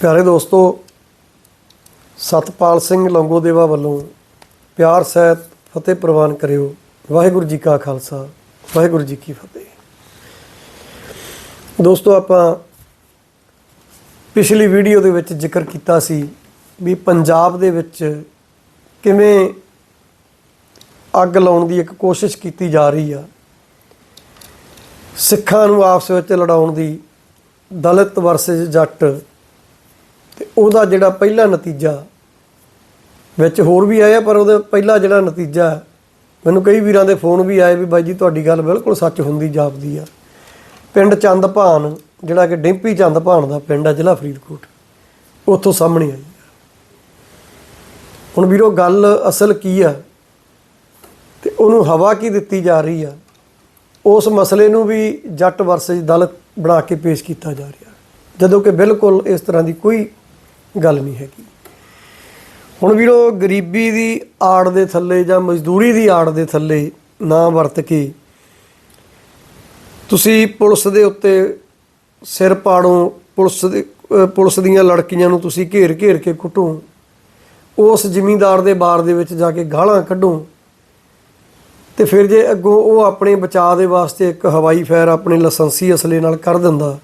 ਪਿਆਰੇ ਦੋਸਤੋ, ਸਤਪਾਲ ਸਿੰਘ ਲੰਗੋਦੇਵਾ ਵੱਲੋਂ ਪਿਆਰ, ਸਹਿਤ, ਫਤਿਹ ਪ੍ਰਵਾਨ ਕਰਿਓ। ਵਾਹਿਗੁਰੂ ਜੀ ਕਾ ਖਾਲਸਾ, ਵਾਹਿਗੁਰੂ ਜੀ ਕੀ ਫਤਿਹ। ਦੋਸਤੋ, ਆਪਾਂ ਪਿਛਲੀ ਵੀਡੀਓ ਦੇ ਵਿੱਚ ਜ਼ਿਕਰ ਕੀਤਾ ਸੀ ਵੀ ਪੰਜਾਬ ਦੇ ਵਿੱਚ ਕਿਵੇਂ ਅੱਗ ਲਾਉਣ ਦੀ ਇੱਕ ਕੋਸ਼ਿਸ਼ ਕੀਤੀ ਜਾ ਰਹੀ ਆ। ਸਿੱਖਾਂ ਨੂੰ ਆਪਸ ਵਿੱਚ ਲੜਾਉਣ ਦੀ ਦਲਿਤ ਵਰਸਸ ਜੱਟ ਤੇ ਉਹਦਾ ਜਿਹੜਾ ਪਹਿਲਾ ਨਤੀਜਾ ਵਿੱਚ ਹੋਰ ਵੀ ਆਇਆ, ਪਰ ਉਹਦਾ ਪਹਿਲਾ ਜਿਹੜਾ ਨਤੀਜਾ, ਮੈਨੂੰ ਕਈ ਵੀਰਾਂ ਦੇ ਫੋਨ ਵੀ ਆਏ ਵੀ ਬਾਈ ਜੀ ਤੁਹਾਡੀ ਗੱਲ ਬਿਲਕੁਲ ਸੱਚ ਹੁੰਦੀ, ਜਾਪਦੀ ਆ। ਪਿੰਡ ਚੰਦਭਾਨ, ਜਿਹੜਾ ਕਿ ਡਿੰਪੀ ਚੰਦਭਾਨ ਦਾ ਪਿੰਡ ਆ, ਜ਼ਿਲ੍ਹਾ ਫਰੀਦਕੋਟ, ਉੱਥੋਂ ਸਾਹਮਣੇ ਆਈ ਹੁਣ ਵੀਰੋ, ਗੱਲ ਅਸਲ ਕੀ ਆ? ਤੇ ਉਹਨੂੰ ਹਵਾ ਕੀ ਦਿੱਤੀ ਜਾ ਰਹੀ ਆ? ਉਸ ਮਸਲੇ ਨੂੰ ਵੀ ਜੱਟ ਵਰਸਸ ਦਲਿਤ ਬਣਾ ਕੇ ਪੇਸ਼ ਕੀਤਾ ਜਾ ਰਿਹਾ। ਜਦੋਂ ਕਿ ਬਿਲਕੁਲ ਇਸ ਤਰ੍ਹਾਂ ਦੀ ਕੋਈ ਗੱਲ ਨਹੀਂ ਹੈਗੀ। ਹੁਣ ਵੀਰੋ, ਗਰੀਬੀ ਦੀ ਆੜ ਦੇ ਥੱਲੇ ਜਾਂ ਮਜ਼ਦੂਰੀ ਦੀ ਆੜ ਦੇ ਥੱਲੇ ਨਾ ਵਰਤ ਕੇ ਤੁਸੀਂ ਪੁਲਿਸ ਦੇ ਉੱਤੇ ਸਿਰ ਪਾੜੋ, ਪੁਲਿਸ ਦੇ ਪੁਲਿਸ ਦੀਆਂ ਲੜਕੀਆਂ ਨੂੰ ਤੁਸੀਂ ਘੇਰ ਘੇਰ ਕੇ ਕੁੱਟੋ, ਉਸ ਜ਼ਿਮੀਂਦਾਰ ਦੇ ਬਾਰ ਦੇ ਵਿੱਚ ਜਾ ਕੇ ਗਾਲਾਂ ਕੱਢੋ, ਤੇ ਫਿਰ ਜੇ ਅੱਗੋਂ ਉਹ ਆਪਣੇ ਬਚਾਅ ਦੇ ਵਾਸਤੇ ਇੱਕ ਹਵਾਈ ਫਾਇਰ ਆਪਣੇ ਲਾਇਸੈਂਸੀ ਅਸਲੇ ਨਾਲ ਕਰ ਦਿੰਦਾ,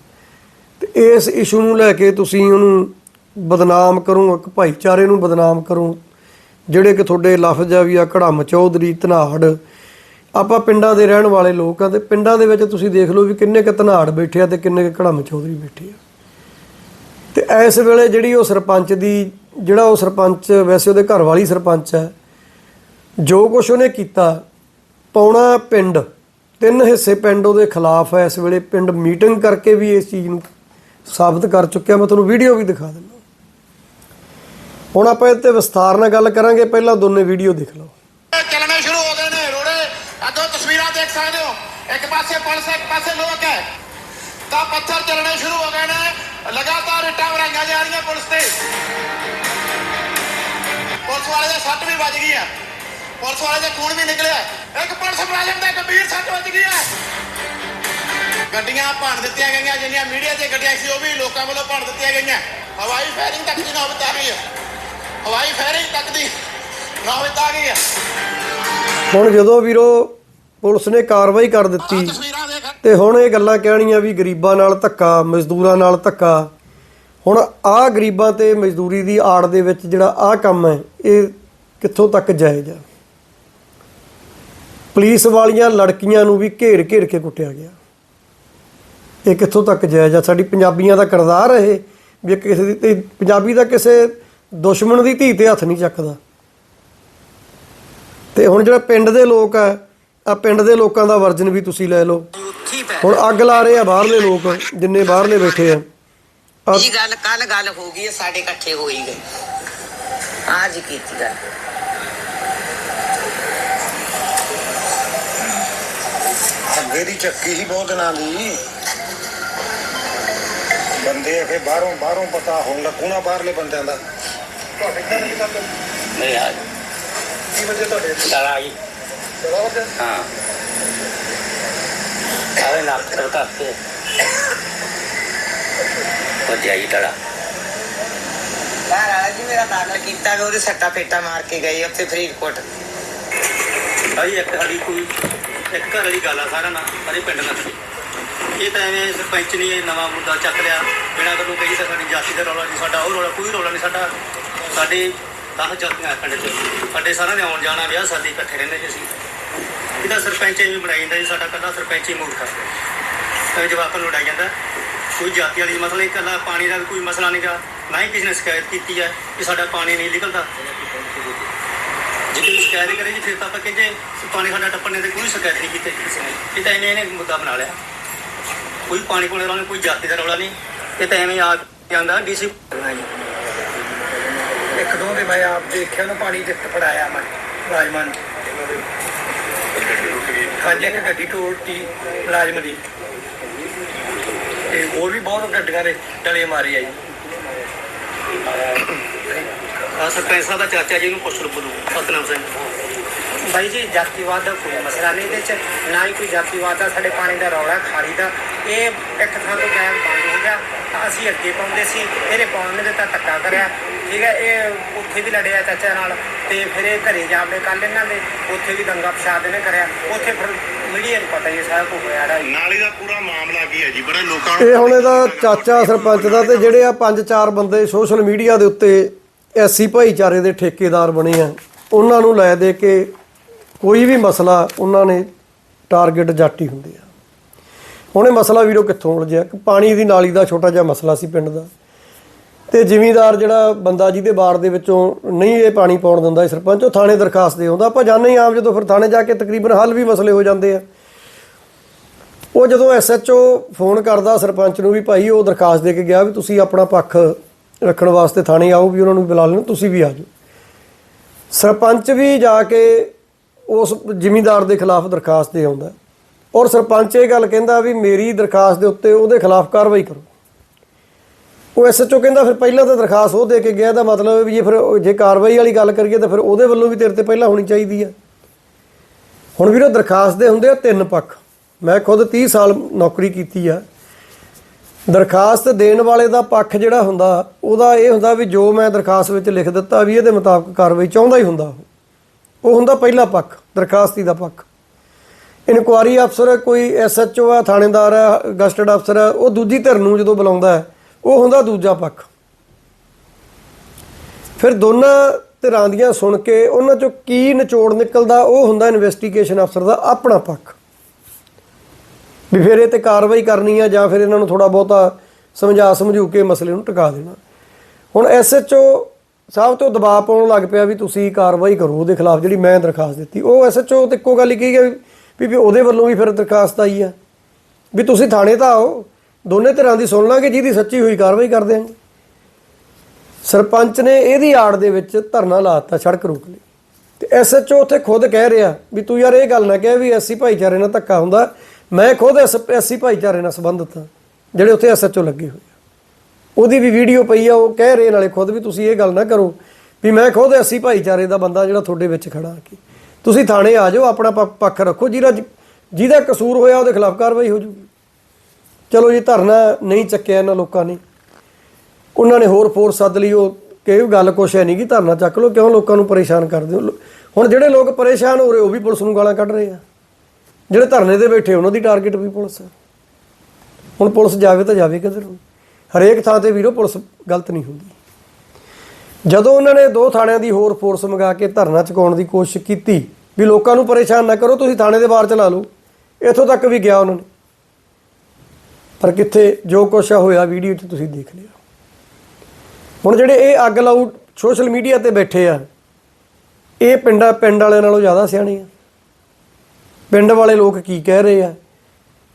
ਤੇ ਇਸ ਇਸ਼ੂ ਨੂੰ ਲੈ ਕੇ ਤੁਸੀਂ ਉਹਨੂੰ ਬਦਨਾਮ ਕਰੋ, ਇੱਕ ਭਾਈਚਾਰੇ ਨੂੰ ਬਦਨਾਮ ਕਰੂੰ। ਜਿਹੜੇ ਕਿ ਤੁਹਾਡੇ ਲਫ਼ਜ਼ ਆ ਵੀ ਆ, ਘੜਮ, ਚੌਧਰੀ, ਧਨਾੜ। ਆਪਾਂ ਪਿੰਡਾਂ ਦੇ ਰਹਿਣ ਵਾਲੇ ਲੋਕ ਆ ਤੇ ਪਿੰਡਾਂ ਦੇ ਵਿੱਚ ਤੁਸੀਂ ਦੇਖ ਲਓ ਵੀ ਕਿੰਨੇ ਕੁ ਧਨਾੜ ਬੈਠੇ ਆ ਤੇ ਕਿੰਨੇ ਕੁ ਘੜਮ, ਚੌਧਰੀ ਬੈਠੇ ਆ। ਤੇ ਇਸ ਵੇਲੇ ਜਿਹੜੀ ਉਹ ਸਰਪੰਚ ਦੀ, ਜਿਹੜਾ ਉਹ ਸਰਪੰਚ, ਵੈਸੇ ਉਹਦੇ ਘਰ ਵਾਲੀ ਸਰਪੰਚ ਹੈ ਜੋ ਕੁਝ ਉਹਨੇ ਕੀਤਾ ਪੌਣਾ ਪਿੰਡ। ਤਿੰਨ ਹਿੱਸੇ ਪਿੰਡ ਉਹਦੇ ਖਿਲਾਫ ਹੈ ਇਸ ਵੇਲੇ। ਪਿੰਡ ਮੀਟਿੰਗ ਕਰਕੇ ਵੀ ਇਸ ਚੀਜ਼ ਨੂੰ ਸਾਬਤ ਕਰ ਚੁੱਕਿਆ। ਮੈਂ ਤੁਹਾਨੂੰ ਵੀਡੀਓ ਵੀ ਦਿਖਾ ਦਿੰਦਾ। ਹੁਣ ਆਪਾਂ ਇਹ ਤੇ ਵਿਸਥਾਰ ਨਾਲ ਗੱਲ ਕਰਾਂਗੇ। ਪਹਿਲਾਂ ਦੋਨੇ ਵੀਡੀਓ ਦੇਖ ਲਓ। ਚੱਲਣੇ ਸ਼ੁਰੂ ਹੋ ਗਏ ਨੇ ਰੋੜੇ। ਅੱਗੋਂ ਤਸਵੀਰਾਂ ਦੇਖ ਸਕਦੇ ਹੋ। ਇੱਕ ਪਾਸੇ ਪੁਲਿਸ, ਇੱਕ ਪਾਸੇ ਲੋਕ ਹੈ। ਤਾਂ ਪੱਥਰ ਚੱਲਣੇ ਸ਼ੁਰੂ ਹੋ ਗਏ ਨੇ। ਲਗਾਤਾਰ ਇੱਟਾਂ ਵਰਾਈਆਂ ਜਾ ਰਹੀਆਂ ਪੁਲਿਸ ਤੇ। ਪੁਲਿਸ ਵਾਲੇ ਦੇ ਸੱਟ ਵੀ ਵੱਜ ਗਈ ਹੈ ਪੁਲਿਸ ਵਾਲੇ ਦੇ ਖੂਨ ਵੀ ਨਿਕਲਿਆ। ਇੱਕ ਪੁਲਿਸ ਮੁਲਾਜ਼ਮ ਦੇ ਗੰਭੀਰ ਸੱਟ ਵੱਜ ਗਈ ਹੈ ਗੱਡੀਆਂ ਭੰਨ ਦਿੱਤੀਆਂ ਗਈਆਂ। ਜਿਹੜੀਆਂ ਮੀਡੀਆ ਤੇ ਗੱਡੀਆਂ ਸੀ, ਉਹ ਵੀ ਲੋਕਾਂ ਵੱਲੋਂ ਭੰਨ ਦਿੱਤੀਆਂ ਗਈਆਂ। ਹਵਾਈ ਫਾਇਰਿੰਗ ਤੱਕ ਦੀ ਨੌਬਤ ਆ ਗਈ ਹੈ ਹਵਾਈ ਫਾਇਰਿੰਗ ਤੱਕ ਦੀ ਨੌਬਤ ਆ ਗਈ ਹੈ ਹੁਣ ਜਦੋਂ ਵੀਰੋ ਪੁਲਿਸ ਨੇ ਕਾਰਵਾਈ ਕਰ ਦਿੱਤੀ ਤੇ ਹੁਣ ਇਹ ਗੱਲਾਂ ਕਹਿਣੀਆਂ ਵੀ ਗਰੀਬਾਂ ਨਾਲ ਧੱਕਾ ਮਜ਼ਦੂਰਾਂ ਨਾਲ ਧੱਕਾ। ਹੁਣ ਆਹ ਗਰੀਬਾਂ ਤੇ ਮਜ਼ਦੂਰੀ ਦੀ ਆੜ ਦੇ ਵਿੱਚ ਜਿਹੜਾ ਆਹ ਕੰਮ ਹੈ ਇਹ ਕਿੱਥੋਂ ਤੱਕ ਜਾਇਜ਼ ਆ? ਪੁਲਿਸ ਵਾਲੀਆਂ ਲੜਕੀਆਂ ਨੂੰ ਵੀ ਘੇਰ ਘੇਰ ਕੇ ਕੁੱਟਿਆ ਗਿਆ। ਇਹ ਕਿੱਥੋਂ ਤੱਕ ਜਾਇਜ਼ ਆ? ਸਾਡੀ ਪੰਜਾਬੀਆਂ ਦਾ ਕਿਰਦਾਰ ਇਹ ਵੀ ਕਿਸੇ ਦੀ ਪੰਜਾਬੀ ਦਾ ਕਿਸੇ ਦੁਸ਼ਮਣ ਦੀ ਧੀ ਤੇ ਹੱਥ ਨਹੀਂ ਚੱਕਦਾ। ਤੇ ਹੁਣ ਜਿਹੜਾ ਪਿੰਡ ਦੇ ਲੋਕ ਆ ਆ ਪਿੰਡ ਦੇ ਲੋਕਾਂ ਦਾ ਵਰਜਨ ਵੀ ਤੁਸੀਂ ਲੈ ਲਓ। ਹੁਣ ਅੱਗ ਲਾ ਰਹੇ ਆ ਬਾਹਰਲੇ ਲੋਕ ਜਿੰਨੇ ਬਾਹਰਲੇ ਬੈਠੇ ਆ। ਇਹ ਗੱਲ ਕੱਲ ਗੱਲ ਹੋ ਗਈ ਹੈ, ਸਾਡੇ ਇਕੱਠੇ ਹੋਈ ਗਏ। ਅੱਜ ਕੀਤੀ ਗੱਲ। ਅੱਗੇ ਦੀ ਚੱਕੀ ਸੀ ਬਹੁਤ ਦਿਨਾਂ ਦੀ। ਬੰਦੇ ਅਖੇ ਬਾਹਰੋਂ ਬਾਹਰੋਂ ਪਤਾ ਹੁਣ ਲੱਗੂਣਾ ਬਾਹਰਲੇ ਬੰਦਿਆਂ ਦਾ। ਨਹੀਂ ਆ ਕੀ ਵਜੇ ਤੁਹਾਡੇ? ਲੜਾਈ ਹਾਂ। ਸਾਰੇ ਨਾਕ ਤੇ। ਕਰਕੇ ਵਜਾਈ ਤੜਾ। ਘਰ ਵਾਲਾ ਜੀ ਮੇਰਾ ਦਾਖਲ ਕੀਤਾ ਗਾ ਉਹਦੇ ਸੱਟਾ ਪੇਟਾ ਮਾਰ ਕੇ ਗਏ ਉੱਥੇ ਫਰੀਦਕੋਟ। ਭਾਈ ਇੱਕ ਸਾਡੀ ਕੋਈ ਇੱਕ ਘਰ ਵਾਲੀ ਗੱਲ ਆ ਸਾਰਾ ਨਾ ਸਾਰੇ ਪਿੰਡ ਨਾਲ। ਇਹ ਤਾਂ ਐਵੇਂ ਸਰਪੰਚ ਨੇ ਇਹ ਨਵਾਂ ਮੁੱਦਾ ਚੱਕ ਲਿਆ। ਬਿਨਾਂ ਤੁਹਾਨੂੰ ਕਹੀ ਤਾਂ ਸਾਡੀ ਜਾਤੀ ਦਾ ਰੌਲਾ ਨਹੀਂ ਸਾਡਾ ਉਹ ਰੌਲਾ ਕੋਈ ਰੌਲਾ ਨਹੀਂ ਸਾਡਾ ਸਾਡੇ 10 ਜਾਤੀਆਂ ਪਿੰਡ 'ਚ। ਸਾਡੇ ਸਾਰਿਆਂ ਦੇ ਆਉਣ ਜਾਣਾ, ਵਿਆਹ ਸਾਦੀ ਇਕੱਠੇ ਰਹਿੰਦੇ ਸੀ ਅਸੀਂ। ਇਹਦਾ ਸਰਪੰਚ ਐਵੇਂ ਬਣਾਈ ਜਾਂਦਾ ਜੀ, ਸਾਡਾ ਕੱਲਾ ਸਰਪੰਚ ਹੀ ਮੂਰਖ ਆ। ਤਾਂ ਜਵਾਕਾਂ ਨੂੰ ਲੜਾਈ ਜਾਂਦਾ। ਕੋਈ ਜਾਤੀ ਵਾਲੀ ਮਸਲਾ ਨਹੀਂ ਕੱਲਾ ਪਾਣੀ ਦਾ ਵੀ ਕੋਈ ਮਸਲਾ ਨਹੀਂਗਾ ਨਾ ਹੀ ਕਿਸੇ ਨੇ ਸ਼ਿਕਾਇਤ ਕੀਤੀ ਹੈ ਕਿ ਸਾਡਾ ਪਾਣੀ ਨਹੀਂ ਨਿਕਲਦਾ। ਜੇ ਕੋਈ ਸ਼ਿਕਾਇਤ ਕਰੇ ਜੀ, ਫਿਰ ਤਾਂ ਆਪਾਂ ਕਹਿੰਦੇ ਪਾਣੀ ਸਾਡਾ ਟੱਪਣ 'ਤੇ ਕੋਈ ਸ਼ਿਕਾਇਤ ਨਹੀਂ ਕੀਤੀ ਕਿਸੇ ਨੇ। ਇਹ ਤਾਂ ਐਵੇਂ ਇਹਨੇ ਮੁੱਦਾ ਬਣਾ ਲਿਆ। ਕੋਈ ਪਾਣੀ ਕੋਲੇ ਰੌਲਾ, ਕੋਈ ਜਾਤੀ ਦਾ ਰੌਲਾ ਨਹੀਂ। ਇਹ ਤਾਂ ਐਵੇਂ ਆ ਜਾਂਦਾ, ਡੀਸੀ ਇੱਕ ਮੈਂ ਆਪ ਦੇਖਿਆ ਨਾ ਪਾਣੀ ਤੇ ਫੜਾਇਆ ਮੈਂ ਰਾਜਮਾਨ ਹਾਂਜੀ, ਇੱਕ ਗੱਡੀ ਟੋਲਤੀ ਮੁਲਾਜ਼ਮ ਦੀ। ਤੇ ਹੋਰ ਵੀ ਬਹੁਤ ਗੱਡੀਆਂ ਨੇ, ਡਲੇ ਮਾਰੇ ਆ ਜੀ। ਆ ਸਰਪੰਚ ਸਾਹਿਬ ਦਾ ਚਾਚਾ ਜੀ ਨੂੰ ਪੁੱਛ ਲਓ ਬੋਲੂ ਸਤਨਾਮ ਸਿੰਘ। ਬਾਈ ਜੀ ਜਾਤੀਵਾਦ ਦਾ ਕੋਈ ਮਸਲਾ ਨਹੀਂ ਇਹਦੇ ਚ ਨਾ ਹੀ ਕੋਈ ਜਾਤੀਵਾਦ ਦਾ ਸਾਡੇ ਪਾਣੀ ਦਾ ਰੌਲਾ ਖਾਲੀ ਦਾ। ਇਹ ਇੱਕ ਥਾਂ ਤੋਂ ਗੈਸ ਬੰਦ ਹੋ ਗਿਆ ਅਸੀਂ ਅੱਗੇ ਪਾਉਂਦੇ ਸੀ ਇਹਨੇ ਪਾਉਣ ਨੇ ਦਿੱਤਾ ਧੱਕਾ ਕਰਿਆ। ਠੀਕ ਹੈ ਇਹ ਉੱਥੇ ਵੀ ਲੜਿਆ ਚਾਚਾ ਨਾਲ ਤੇ ਫਿਰ ਇਹ ਘਰੇ ਜਾ ਕੇ ਕੱਲ ਇਹਨਾਂ ਦੇ ਉੱਥੇ ਵੀ ਦੰਗਾ ਫਸਾਦ ਇਹਨੇ ਕਰਿਆ। ਉੱਥੇ ਫਿਰ ਮੀਡੀਆ ਨੂੰ ਪਤਾ ਹੀ ਹੈ ਸਾਰਾ ਕੁਝ ਹੋਇਆ ਰਾ ਨਾਲੀ ਦਾ ਪੂਰਾ ਮਾਮਲਾ ਕੀ ਹੈ ਜੀ? ਬੜੇ ਲੋਕਾਂ ਨੂੰ ਇਹ ਹੁਣ ਇਹਦਾ ਚਾਚਾ ਸਰਪੰਚ ਦਾ ਤੇ ਜਿਹੜੇ ਆ ਪੰਜ ਚਾਰ ਬੰਦੇ ਸੋਸ਼ਲ ਮੀਡੀਆ ਦੇ ਉੱਤੇ ਐਸੀ ਭਾਈਚਾਰੇ ਦੇ ਠੇਕੇਦਾਰ ਬਣੇ ਆ ਉਹਨਾਂ ਨੂੰ ਲੈ ਦੇ ਕੇ ਕੋਈ ਵੀ ਮਸਲਾ ਉਹਨਾਂ ਨੇ ਟਾਰਗੇਟ ਜਾਟੀ ਹੁੰਦੇ ਆ। ਹੁਣ ਇਹ ਮਸਲਾ ਵੀਰੋ ਕਿੱਥੋਂ ਉਲਝਿਆ? ਕਿ ਪਾਣੀ ਦੀ ਨਾਲੀ ਦਾ ਛੋਟਾ ਜਿਹਾ ਮਸਲਾ ਸੀ ਪਿੰਡ ਦਾ। ਤੇ ਜ਼ਿਮੀਂਦਾਰ ਜਿਹੜਾ ਬੰਦਾ ਜਿਹਦੇ ਬਾੜ ਦੇ ਵਿੱਚੋਂ ਨਹੀਂ ਇਹ ਪਾਣੀ ਪਾਉਣ ਦਿੰਦਾ ਸਰਪੰਚ, ਉਹ ਥਾਣੇ ਦਰਖਾਸਤ ਦੇ ਆਉਂਦਾ। ਆਪਾਂ ਜਾਣਦੇ ਹੀ ਆਮ ਜਦੋਂ ਫਿਰ ਥਾਣੇ ਜਾ ਕੇ ਤਕਰੀਬਨ ਹੱਲ ਵੀ ਮਸਲੇ ਹੋ ਜਾਂਦੇ ਆ। ਉਹ ਜਦੋਂ ਐਸਐਚਓ ਫੋਨ ਕਰਦਾ ਸਰਪੰਚ ਨੂੰ ਵੀ ਭਾਈ ਉਹ ਦਰਖਾਸਤ ਦੇ ਕੇ ਗਿਆ ਵੀ ਤੁਸੀਂ ਆਪਣਾ ਪੱਖ ਰੱਖਣ ਵਾਸਤੇ ਥਾਣੇ ਆਓ ਵੀ ਉਹਨਾਂ ਨੂੰ ਬੁਲਾ ਲੈਣ, ਤੁਸੀਂ ਵੀ ਆ ਜਾਓ। ਸਰਪੰਚ ਵੀ ਜਾ ਕੇ ਉਸ ਜ਼ਿਮੀਂਦਾਰ ਦੇ ਖਿਲਾਫ ਦਰਖਾਸਤ ਦੇ ਆਉਂਦਾ ਔਰ ਸਰਪੰਚ ਇਹ ਗੱਲ ਕਹਿੰਦਾ ਵੀ ਮੇਰੀ ਦਰਖਾਸਤ ਦੇ ਉੱਤੇ ਉਹਦੇ ਖਿਲਾਫ ਕਾਰਵਾਈ ਕਰੋ। ਉਹ ਐਸਐਚਓ ਕਹਿੰਦਾ ਫਿਰ ਪਹਿਲਾਂ ਤਾਂ ਦਰਖਾਸਤ ਉਹ ਦੇ ਕੇ ਗਿਆ ਦਾ ਮਤਲਬ ਹੈ ਵੀ ਜੇ ਫਿਰ ਜੇ ਕਾਰਵਾਈ ਵਾਲੀ ਗੱਲ ਕਰੀਏ ਤਾਂ ਫਿਰ ਉਹਦੇ ਵੱਲੋਂ ਵੀ ਤੇਰੇ ਤੇ ਪਹਿਲਾਂ ਹੋਣੀ ਚਾਹੀਦੀ ਆ। ਹੁਣ ਵੀਰੋ ਦਰਖਾਸਤ ਦੇ ਹੁੰਦੇ ਆ ਤਿੰਨ ਪੱਖ। ਮੈਂ ਖੁਦ 30 ਸਾਲ ਨੌਕਰੀ ਕੀਤੀ ਆ। ਦਰਖਾਸਤ ਦੇਣ ਵਾਲੇ ਦਾ ਪੱਖ ਜਿਹੜਾ ਹੁੰਦਾ, ਉਹਦਾ ਇਹ ਹੁੰਦਾ ਵੀ ਜੋ ਮੈਂ ਦਰਖਾਸਤ ਵਿੱਚ ਲਿਖ ਦਿੱਤਾ ਵੀ ਇਹਦੇ ਮੁਤਾਬਕ ਕਾਰਵਾਈ ਚਾਹੁੰਦਾ ਹੀ ਹੁੰਦਾ ਉਹ ਹੁੰਦਾ ਪਹਿਲਾ ਪੱਖ ਦਰਖਾਸਤੀ ਦਾ ਪੱਖ। ਇਨਕੁਆਰੀ ਅਫਸਰ ਕੋਈ ਐਸਐਚਓ ਆ ਥਾਣੇਦਾਰ ਆ ਗਸਟਡ ਅਫਸਰ ਆ ਉਹ ਦੂਜੀ ਧਿਰ ਨੂੰ ਜਦੋਂ ਬੁਲਾਉਂਦਾ ਹੈ, ਉਹ ਹੁੰਦਾ ਦੂਜਾ ਪੱਖ। ਫਿਰ ਦੋਨਾਂ ਧਿਰਾਂ ਦੀਆਂ ਸੁਣ ਕੇ ਉਹਨਾਂ ਚੋਂ ਕੀ ਨਿਚੋੜ ਨਿਕਲਦਾ ਉਹ ਹੁੰਦਾ ਇਨਵੈਸਟੀਗੇਸ਼ਨ ਅਫਸਰ ਦਾ ਆਪਣਾ ਪੱਖ। ਵੀ ਫਿਰ ਇਹ ਤੇ ਕਾਰਵਾਈ ਕਰਨੀ ਆ ਜਾਂ ਫਿਰ ਇਹਨਾਂ ਨੂੰ ਥੋੜਾ ਬਹੁਤਾ ਸਮਝਾ ਸਮਝੂ ਕੇ ਮਸਲੇ ਨੂੰ ਟਿਕਾ ਦੇਣਾ। ਹੁਣ ਐਸਐਚਓ ਸਾਹਿਬ ਤੋਂ ਦਬਾਅ ਪਾਉਣ ਲੱਗ ਪਿਆ ਵੀ ਤੁਸੀਂ ਕਾਰਵਾਈ ਕਰੋ ਉਹਦੇ ਖਿਲਾਫ ਜਿਹੜੀ ਮੈਂ ਦਰਖਾਸਤ ਦਿੱਤੀ। ਉਹ ਐਸਐਚਓ ਤੇ ਇੱਕੋ ਗੱਲ ਹੀ ਕਹੀ ਗਈ ਵੀ ਵੀ ਉਹਦੇ ਵੱਲੋਂ ਵੀ ਫਿਰ ਦਰਖਾਸਤ ਆਈ ਆ। ਵੀ ਤੁਸੀਂ ਥਾਣੇ ਤਾਂ ਆਓ, ਦੋਨੇ ਧਿਰਾਂ ਦੀ ਸੁਣ ਲਾਂਗੇ, ਜਿਹਦੀ ਸੱਚੀ ਹੋਈ ਕਾਰਵਾਈ ਕਰ ਦਿਆਂਗੇ। ਸਰਪੰਚ ਨੇ ਇਹਦੀ ਆੜ ਦੇ ਵਿੱਚ ਧਰਨਾ ਲਾਤਾ ਸੜਕ ਰੋਕ ਲਈ। ਤੇ ਐਸਐਚਓ ਉੱਥੇ ਖੁਦ ਕਹਿ ਰਿਹਾ ਵੀ ਤੂੰ ਯਾਰ ਇਹ ਗੱਲ ਨਾ ਕਹਿ ਵੀ ਐਸੀ ਭਾਈਚਾਰੇ ਨਾਲ ਧੱਕਾ ਹੁੰਦਾ। ਮੈਂ ਖੁਦ ਐਸੀ ਭਾਈਚਾਰੇ ਨਾਲ ਸੰਬੰਧਿਤ ਹਾਂ, ਜਿਹੜੇ ਉੱਥੇ ਐਸਐਚਓ ਲੱਗੇ ਹੋਏ ਉਹਦੀ ਵੀ ਵੀਡੀਓ ਪਈ ਆ, ਉਹ ਕਹਿ ਰਹੇ ਨਾਲੇ ਖੁਦ ਵੀ ਤੁਸੀਂ ਇਹ ਗੱਲ ਨਾ ਕਰੋ ਵੀ ਮੈਂ ਖੁਦ ਐਸੀ ਭਾਈਚਾਰੇ ਦਾ ਬੰਦਾ ਜਿਹੜਾ ਤੁਹਾਡੇ ਵਿੱਚ ਖੜਾ ਆ ਕੇ। ਤੁਸੀਂ ਥਾਣੇ ਆ ਜਾਓ, ਆਪਣਾ ਪ- ਪੱਖ ਰੱਖੋ, ਜਿਹਦਾ ਜਿਹਦਾ ਕਸੂਰ ਹੋਇਆ ਉਹਦੇ ਖਿਲਾਫ ਕਾਰਵਾਈ ਹੋ ਜੂਗੀ ਚਲੋ ਜੀ, ਧਰਨਾ ਨਹੀਂ ਚੱਕਿਆ ਇਹਨਾਂ ਲੋਕਾਂ ਨੇ। ਉਹਨਾਂ ਨੇ ਹੋਰ ਫੋਰਸ ਸੱਦ ਲਈ, ਉਹ ਕਿ ਗੱਲ ਕੁਛ ਹੈ ਨਹੀਂ ਕਿ ਧਰਨਾ ਚੱਕ ਲਓ, ਕਿਉਂ ਲੋਕਾਂ ਨੂੰ ਪਰੇਸ਼ਾਨ ਕਰਦੇ ਹੋ? ਹੁਣ ਜਿਹੜੇ ਲੋਕ ਪਰੇਸ਼ਾਨ ਹੋ ਰਹੇ, ਉਹ ਵੀ ਪੁਲਿਸ ਨੂੰ ਗਾਲਾਂ ਕੱਢ ਰਹੇ ਆ। ਜਿਹੜੇ ਧਰਨੇ ਤੇ ਬੈਠੇ, ਉਹਨਾਂ ਦੀ ਟਾਰਗੇਟ ਵੀ ਪੁਲਿਸ ਹੈ ਹੁਣ ਪੁਲਿਸ ਜਾਵੇ ਤਾਂ ਜਾਵੇ ਕਿੱਧਰ ਨੂੰ ਹਰੇਕ ਥਾਂ ਤੇ ਵੀਰੋ ਪੁਲਿਸ ਗਲਤ ਨਹੀਂ ਹੁੰਦੀ। ਜਦੋਂ ਉਹਨਾਂ ਨੇ ਦੋ ਥਾਣਿਆਂ ਦੀ ਹੋਰ ਫੋਰਸ ਮੰਗਾ ਕੇ ਧਰਨਾ ਚੁਕਾਉਣ ਦੀ ਕੋਸ਼ਿਸ਼ ਕੀਤੀ ਵੀ ਲੋਕਾਂ ਨੂੰ ਪਰੇਸ਼ਾਨ ਨਾ ਕਰੋ, ਤੁਸੀਂ ਥਾਣੇ ਦੇ ਬਾਹਰ ਚਲਾ ਲਓ, ਇੱਥੋਂ ਤੱਕ ਵੀ ਗਿਆ ਉਹਨਾਂ ਨੇ। ਪਰ ਕਿੱਥੇ ਜੋ ਕੁਛ ਹੋਇਆ ਵੀਡੀਓ 'ਚ ਤੁਸੀਂ ਦੇਖ ਲਿਆ। ਹੁਣ ਜਿਹੜੇ ਇਹ ਅੱਗ ਲਾਊ ਸੋਸ਼ਲ ਮੀਡੀਆ ਤੇ ਬੈਠੇ ਆ, ਇਹ ਪਿੰਡਾਂ, ਪਿੰਡ ਵਾਲਿਆਂ ਨਾਲੋਂ ਜ਼ਿਆਦਾ ਸਿਆਣੇ ਆ। ਪਿੰਡ ਵਾਲੇ ਲੋਕ ਕੀ ਕਹਿ ਰਹੇ ਆ?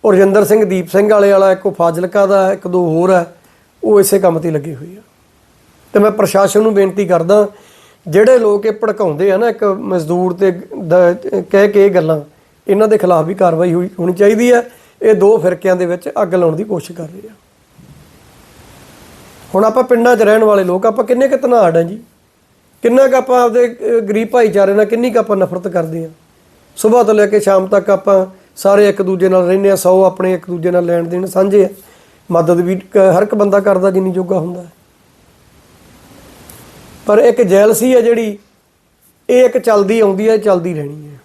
ਔਰ ਰਜਿੰਦਰ ਸਿੰਘ, ਦੀਪ ਸਿੰਘ ਵਾਲੇ ਵਾਲਾ ਇੱਕ ਉਹ ਫਾਜ਼ਿਲਕਾ ਦਾ, ਇੱਕ ਦੋ ਹੋਰ ਆ। ਉਹ ਇਸੇ ਕੰਮ ਤੇ ਲੱਗੀ ਹੋਈ ਆ। ਤੇ ਮੈਂ ਪ੍ਰਸ਼ਾਸਨ ਨੂੰ ਬੇਨਤੀ ਕਰਦਾ, ਜਿਹੜੇ ਲੋਕ ਇਹ ਭੜਕਾਉਂਦੇ ਆ ਨਾ ਇੱਕ ਮਜ਼ਦੂਰ ਤੇ ਦਾ, ਕਹਿ ਕੇ ਇਹ ਗੱਲਾਂ, ਇਹਨਾਂ ਦੇ ਖਿਲਾਫ ਵੀ ਕਾਰਵਾਈ ਹੋਈ, ਹੋਣੀ ਚਾਹੀਦੀ ਹੈ ਇਹ ਦੋ ਫਿਰਕਿਆਂ ਦੇ ਵਿੱਚ ਅੱਗ ਲਾਉਣ ਦੀ ਕੋਸ਼ਿਸ਼ ਕਰ ਰਹੇ ਆ। ਹੁਣ ਆਪਾਂ ਪਿੰਡਾਂ 'ਚ ਰਹਿਣ ਵਾਲੇ ਲੋਕ, ਆਪਾਂ ਕਿੰਨੇ ਕੁ ਧਨਾੜ ਆ ਜੀ? ਕਿੰਨਾ ਕੁ ਆਪਾਂ ਆਪਦੇ ਗਰੀਬ ਭਾਈਚਾਰੇ ਨਾਲ ਕਿੰਨੀ ਕੁ ਆਪਾਂ ਨਫ਼ਰਤ ਕਰਦੇ ਆ? ਸਵੇਰ ਤੋਂ ਲੈ ਕੇ ਸ਼ਾਮ ਤੱਕ ਆਪਾਂ ਸਾਰੇ ਇੱਕ ਦੂਜੇ ਨਾਲ ਰਹਿੰਦੇ ਆ, ਸੌ ਆਪਣੇ ਇੱਕ ਦੂਜੇ ਨਾਲ ਲੈਣ ਦੇਣ ਸਾਂਝੇ ਆ। ਮਦਦ ਵੀ ਕ- ਹਰ ਇੱਕ ਬੰਦਾ ਕਰਦਾ ਜਿੰਨੀ ਜੋਗਾ ਹੁੰਦਾ। ਪਰ ਇੱਕ ਜੈਲਸੀ ਹੈ ਜਿਹੜੀ, ਇਹ ਇੱਕ ਚੱਲਦੀ ਆਉਂਦੀ ਹੈ ਚੱਲਦੀ ਰਹਿਣੀ ਹੈ।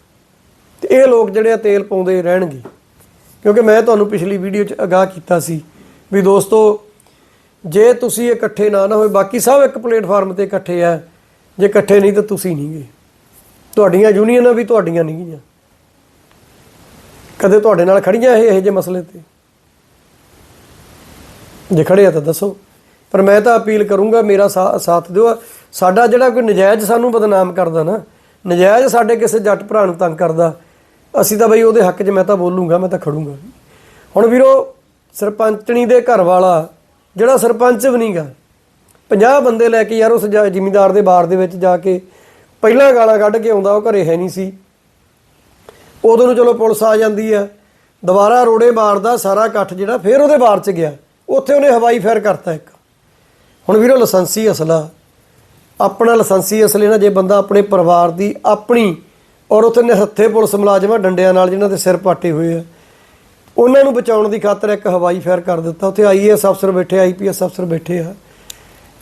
ਤੇ ਇਹ ਲੋਕ ਜਿਹੜੇ ਆ, ਤੇਲ ਪਾਉਂਦੇ ਰਹਿਣਗੇ। ਕਿਉਂਕਿ ਮੈਂ ਤੁਹਾਨੂੰ ਪਿਛਲੀ ਵੀਡੀਓ 'ਚ ਅਗਾਹ ਕੀਤਾ ਸੀ ਵੀ ਦੋਸਤੋ, ਜੇ ਤੁਸੀਂ ਇਕੱਠੇ ਨਾ ਨਾ ਹੋਏ, ਬਾਕੀ ਸਭ ਇੱਕ ਪਲੇਟਫਾਰਮ ਤੇ ਇਕੱਠੇ ਆ, ਜੇ ਇਕੱਠੇ ਨਹੀਂ ਤਾਂ ਤੁਸੀਂ ਨਹੀਂ ਨਹੀਂਗੇ ਤੁਹਾਡੀਆਂ ਯੂਨੀਅਨਾਂ ਵੀ ਤੁਹਾਡੀਆਂ ਨਹੀਂ ਗੀਆਂ। ਕਦੇ ਤੁਹਾਡੇ ਨਾਲ ਖੜੀਆਂ ਇਹ ਇਹੋ ਜਿਹੇ ਮਸਲੇ ਤੇ। ਜੇ ਖੜੇ ਆ ਤਾਂ ਦੱਸੋ। ਪਰ ਮੈਂ ਤਾਂ ਅਪੀਲ ਕਰੂੰਗਾ ਮੇਰਾ ਸਾ- ਸਾਥ ਦਿਓ। ਸਾਡਾ ਜਿਹੜਾ ਕੋਈ ਨਜਾਇਜ਼ ਸਾਨੂੰ ਬਦਨਾਮ ਕਰਦਾ ਨਾ, ਨਜਾਇਜ਼ ਸਾਡੇ ਕਿਸੇ ਜੱਟ ਭਰਾ ਨੂੰ ਤੰਗ ਕਰਦਾ, ਅਸੀਂ ਤਾਂ ਬਈ ਉਹਦੇ ਹੱਕ 'ਚ ਮੈਂ ਤਾਂ ਬੋਲੂੰਗਾ, ਮੈਂ ਤਾਂ ਖੜੂੰਗਾ। ਹੁਣ ਵੀਰੋ, ਸਰਪੰਚਣੀ ਦੇ ਘਰ ਵਾਲਾ ਜਿਹੜਾ ਸਰਪੰਚ ਵੀ ਨਹੀਂਗਾ 50 ਬੰਦੇ ਲੈ ਕੇ ਯਾਰ ਉਸ ਜਾ- ਜ਼ਿਮੀਂਦਾਰ ਦੇ ਬਾਰ ਦੇ ਵਿੱਚ ਜਾ ਕੇ ਪਹਿਲਾਂ ਗਾਲਾਂ ਕੱਢ ਕੇ ਆਉਂਦਾ, ਉਹ ਘਰੇ ਹੈ ਨਹੀਂ ਸੀ। ਉਦੋਂ ਨੂੰ ਚਲੋ ਪੁਲਿਸ ਆ ਜਾਂਦੀ ਆ, ਦੁਬਾਰਾ ਰੋੜੇ ਬਾਰ ਦਾ ਸਾਰਾ ਇਕੱਠ ਜਿਹੜਾ, ਫੇਰ ਉਹਦੇ ਬਾਰ ਚ ਗਿਆ। ਉੱਥੇ ਉਹਨੇ ਹਵਾਈ ਫਾਇਰ ਕਰਤਾ ਇੱਕ। ਹੁਣ ਵੀਰੋ, ਲਾਇਸੈਂਸੀ ਅਸਲਾ ਆਪਣਾ ਲਾਇਸੈਂਸੀ ਅਸਲੇ ਨਾ ਜੇ ਬੰਦਾ ਆਪਣੇ ਪਰਿਵਾਰ ਦੀ ਆਪਣੀ ਔਰ ਉੱਥੇ ਨਿਹੱਥੇ ਪੁਲਿਸ ਮੁਲਾਜ਼ਮਾਂ ਡੰਡਿਆਂ ਨਾਲ ਜਿਨ੍ਹਾਂ ਦੇ ਸਿਰ ਪਾਟੇ ਹੋਏ ਆ। ਉਹਨਾਂ ਨੂੰ ਬਚਾਉਣ ਦੀ ਖਾਤਰ ਇੱਕ ਹਵਾਈ ਫਾਇਰ ਕਰ ਦਿੱਤਾ। ਉੱਥੇ ਆਈਏਐਸ ਅਫਸਰ ਬੈਠੇ ਆਈਪੀਐਸ ਅਫਸਰ ਬੈਠੇ ਆ।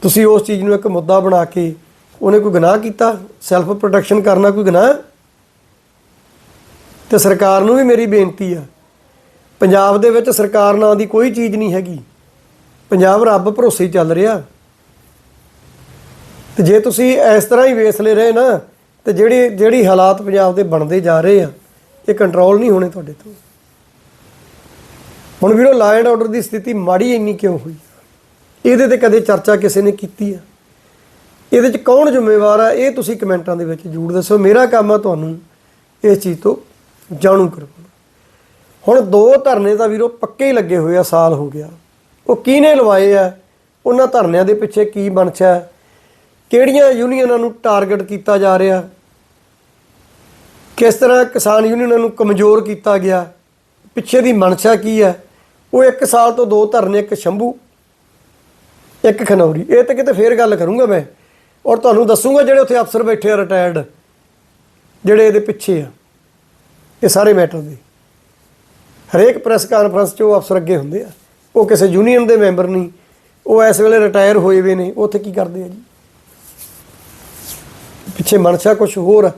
ਤੁਸੀਂ ਉਸ ਚੀਜ਼ ਨੂੰ ਇੱਕ ਮੁੱਦਾ ਬਣਾ ਕੇ ਉਹਨੇ ਕੋਈ ਗੁਨਾਹ ਕੀਤਾ? ਸੈਲਫ ਪ੍ਰੋਟੈਕਸ਼ਨ ਕਰਨਾ ਕੋਈ ਗੁਨਾਹ? ਤੇ ਸਰਕਾਰ ਨੂੰ ਵੀ ਮੇਰੀ ਬੇਨਤੀ ਆ। ਪੰਜਾਬ ਦੇ ਵਿੱਚ ਸਰਕਾਰ ਨਾਂ ਦੀ ਕੋਈ ਚੀਜ਼ ਨਹੀਂ ਹੈਗੀ। ਪੰਜਾਬ ਰੱਬ ਭਰੋਸੇ ਚੱਲ ਰਿਹਾ। ਤੇ ਜੇ ਤੁਸੀਂ ਇਸ ਤਰ੍ਹਾਂ ਹੀ ਵੇਸਲੇ ਰਹੇ ਨਾ, ਤੇ ਜਿਹੜੀ ਜਿਹੜੀ ਹਾਲਾਤ ਪੰਜਾਬ ਦੇ ਬਣਦੇ ਜਾ ਰਹੇ ਆ, ਇਹ ਕੰਟਰੋਲ ਨਹੀਂ ਹੋਣੇ ਤੁਹਾਡੇ ਤੋਂ। ਹੁਣ ਵੀਰੋ ਲਾ ਐਂਡ ਆਰਡਰ ਦੀ ਸਥਿਤੀ ਮਾੜੀ ਇੰਨੀ ਕਿਉਂ ਹੋਈ? ਇਹਦੇ ਤੇ ਕਦੇ ਚਰਚਾ ਕਿਸੇ ਨੇ ਕੀਤੀ ਆ? ਇਹਦੇ ਚ ਕੌਣ ਜ਼ਿੰਮੇਵਾਰ ਆ? ਇਹ ਤੁਸੀਂ ਕਮੈਂਟਾਂ ਦੇ ਵਿੱਚ ਜੂੜ ਦੱਸੋ। ਮੇਰਾ ਕੰਮ ਆ ਤੁਹਾਨੂੰ ਇਸ ਚੀਜ਼ ਤੋਂ ਜਾਣੂ ਕਰਵਾਉਣਾ। ਹੁਣ ਦੋ ਧਰਨੇ ਦਾ ਵੀਰੋ ਪੱਕੇ ਹੀ ਲੱਗੇ ਹੋਏ ਆ, ਸਾਲ ਹੋ ਗਿਆ। ਉਹ ਕਿਹਨੇ ਲਵਾਏ ਆ? ਉਹਨਾਂ ਧਰਨਿਆਂ ਦੇ ਪਿੱਛੇ ਕੀ ਮਨਸ਼ਾ ਕਿਹੜੀਆਂ ਯੂਨੀਅਨਾਂ ਨੂੰ ਟਾਰਗੇਟ ਕੀਤਾ ਜਾ ਰਿਹਾ? ਕਿਸ ਤਰ੍ਹਾਂ ਕਿਸਾਨ ਯੂਨੀਅਨਾਂ ਨੂੰ ਕਮਜ਼ੋਰ ਕੀਤਾ ਗਿਆ? ਪਿੱਛੇ ਦੀ ਮਨਸ਼ਾ ਕੀ ਹੈ? ਉਹ ਇੱਕ ਸਾਲ ਤੋਂ ਦੋ ਧਰਨੇ, ਇੱਕ ਸ਼ੰਭੂ, ਇੱਕ ਖਨੌਰੀ। ਇਹ ਤਾਂ ਕਿਤੇ ਫੇਰ ਗੱਲ ਕਰੂੰਗਾ ਮੈਂ। ਔਰ ਤੁਹਾਨੂੰ ਦੱਸੂਗਾ ਜਿਹੜੇ ਉੱਥੇ ਅਫਸਰ ਬੈਠੇ ਆ ਰਿਟਾਇਰਡ ਜਿਹੜੇ ਇਹਦੇ ਪਿੱਛੇ ਆ। ਇਹ ਸਾਰੇ ਮੈਟਰ ਦੇ। ਹਰੇਕ ਪ੍ਰੈਸ ਕਾਨਫਰੰਸ 'ਚ ਉਹ ਅਫਸਰ ਅੱਗੇ ਹੁੰਦੇ ਆ। ਉਹ ਕਿਸੇ ਯੂਨੀਅਨ ਦੇ ਮੈਂਬਰ ਨਹੀਂ। ਉਹ ਇਸ ਵੇਲੇ ਰਿਟਾਇਰ ਹੋਏ ਵੇ ਨੇ। ਉੱਥੇ ਕੀ ਕਰਦੇ ਆ ਜੀ? ਪਿੱਛੇ ਮਨਸ਼ਾ ਕੁਝ ਹੋਰ ਆ।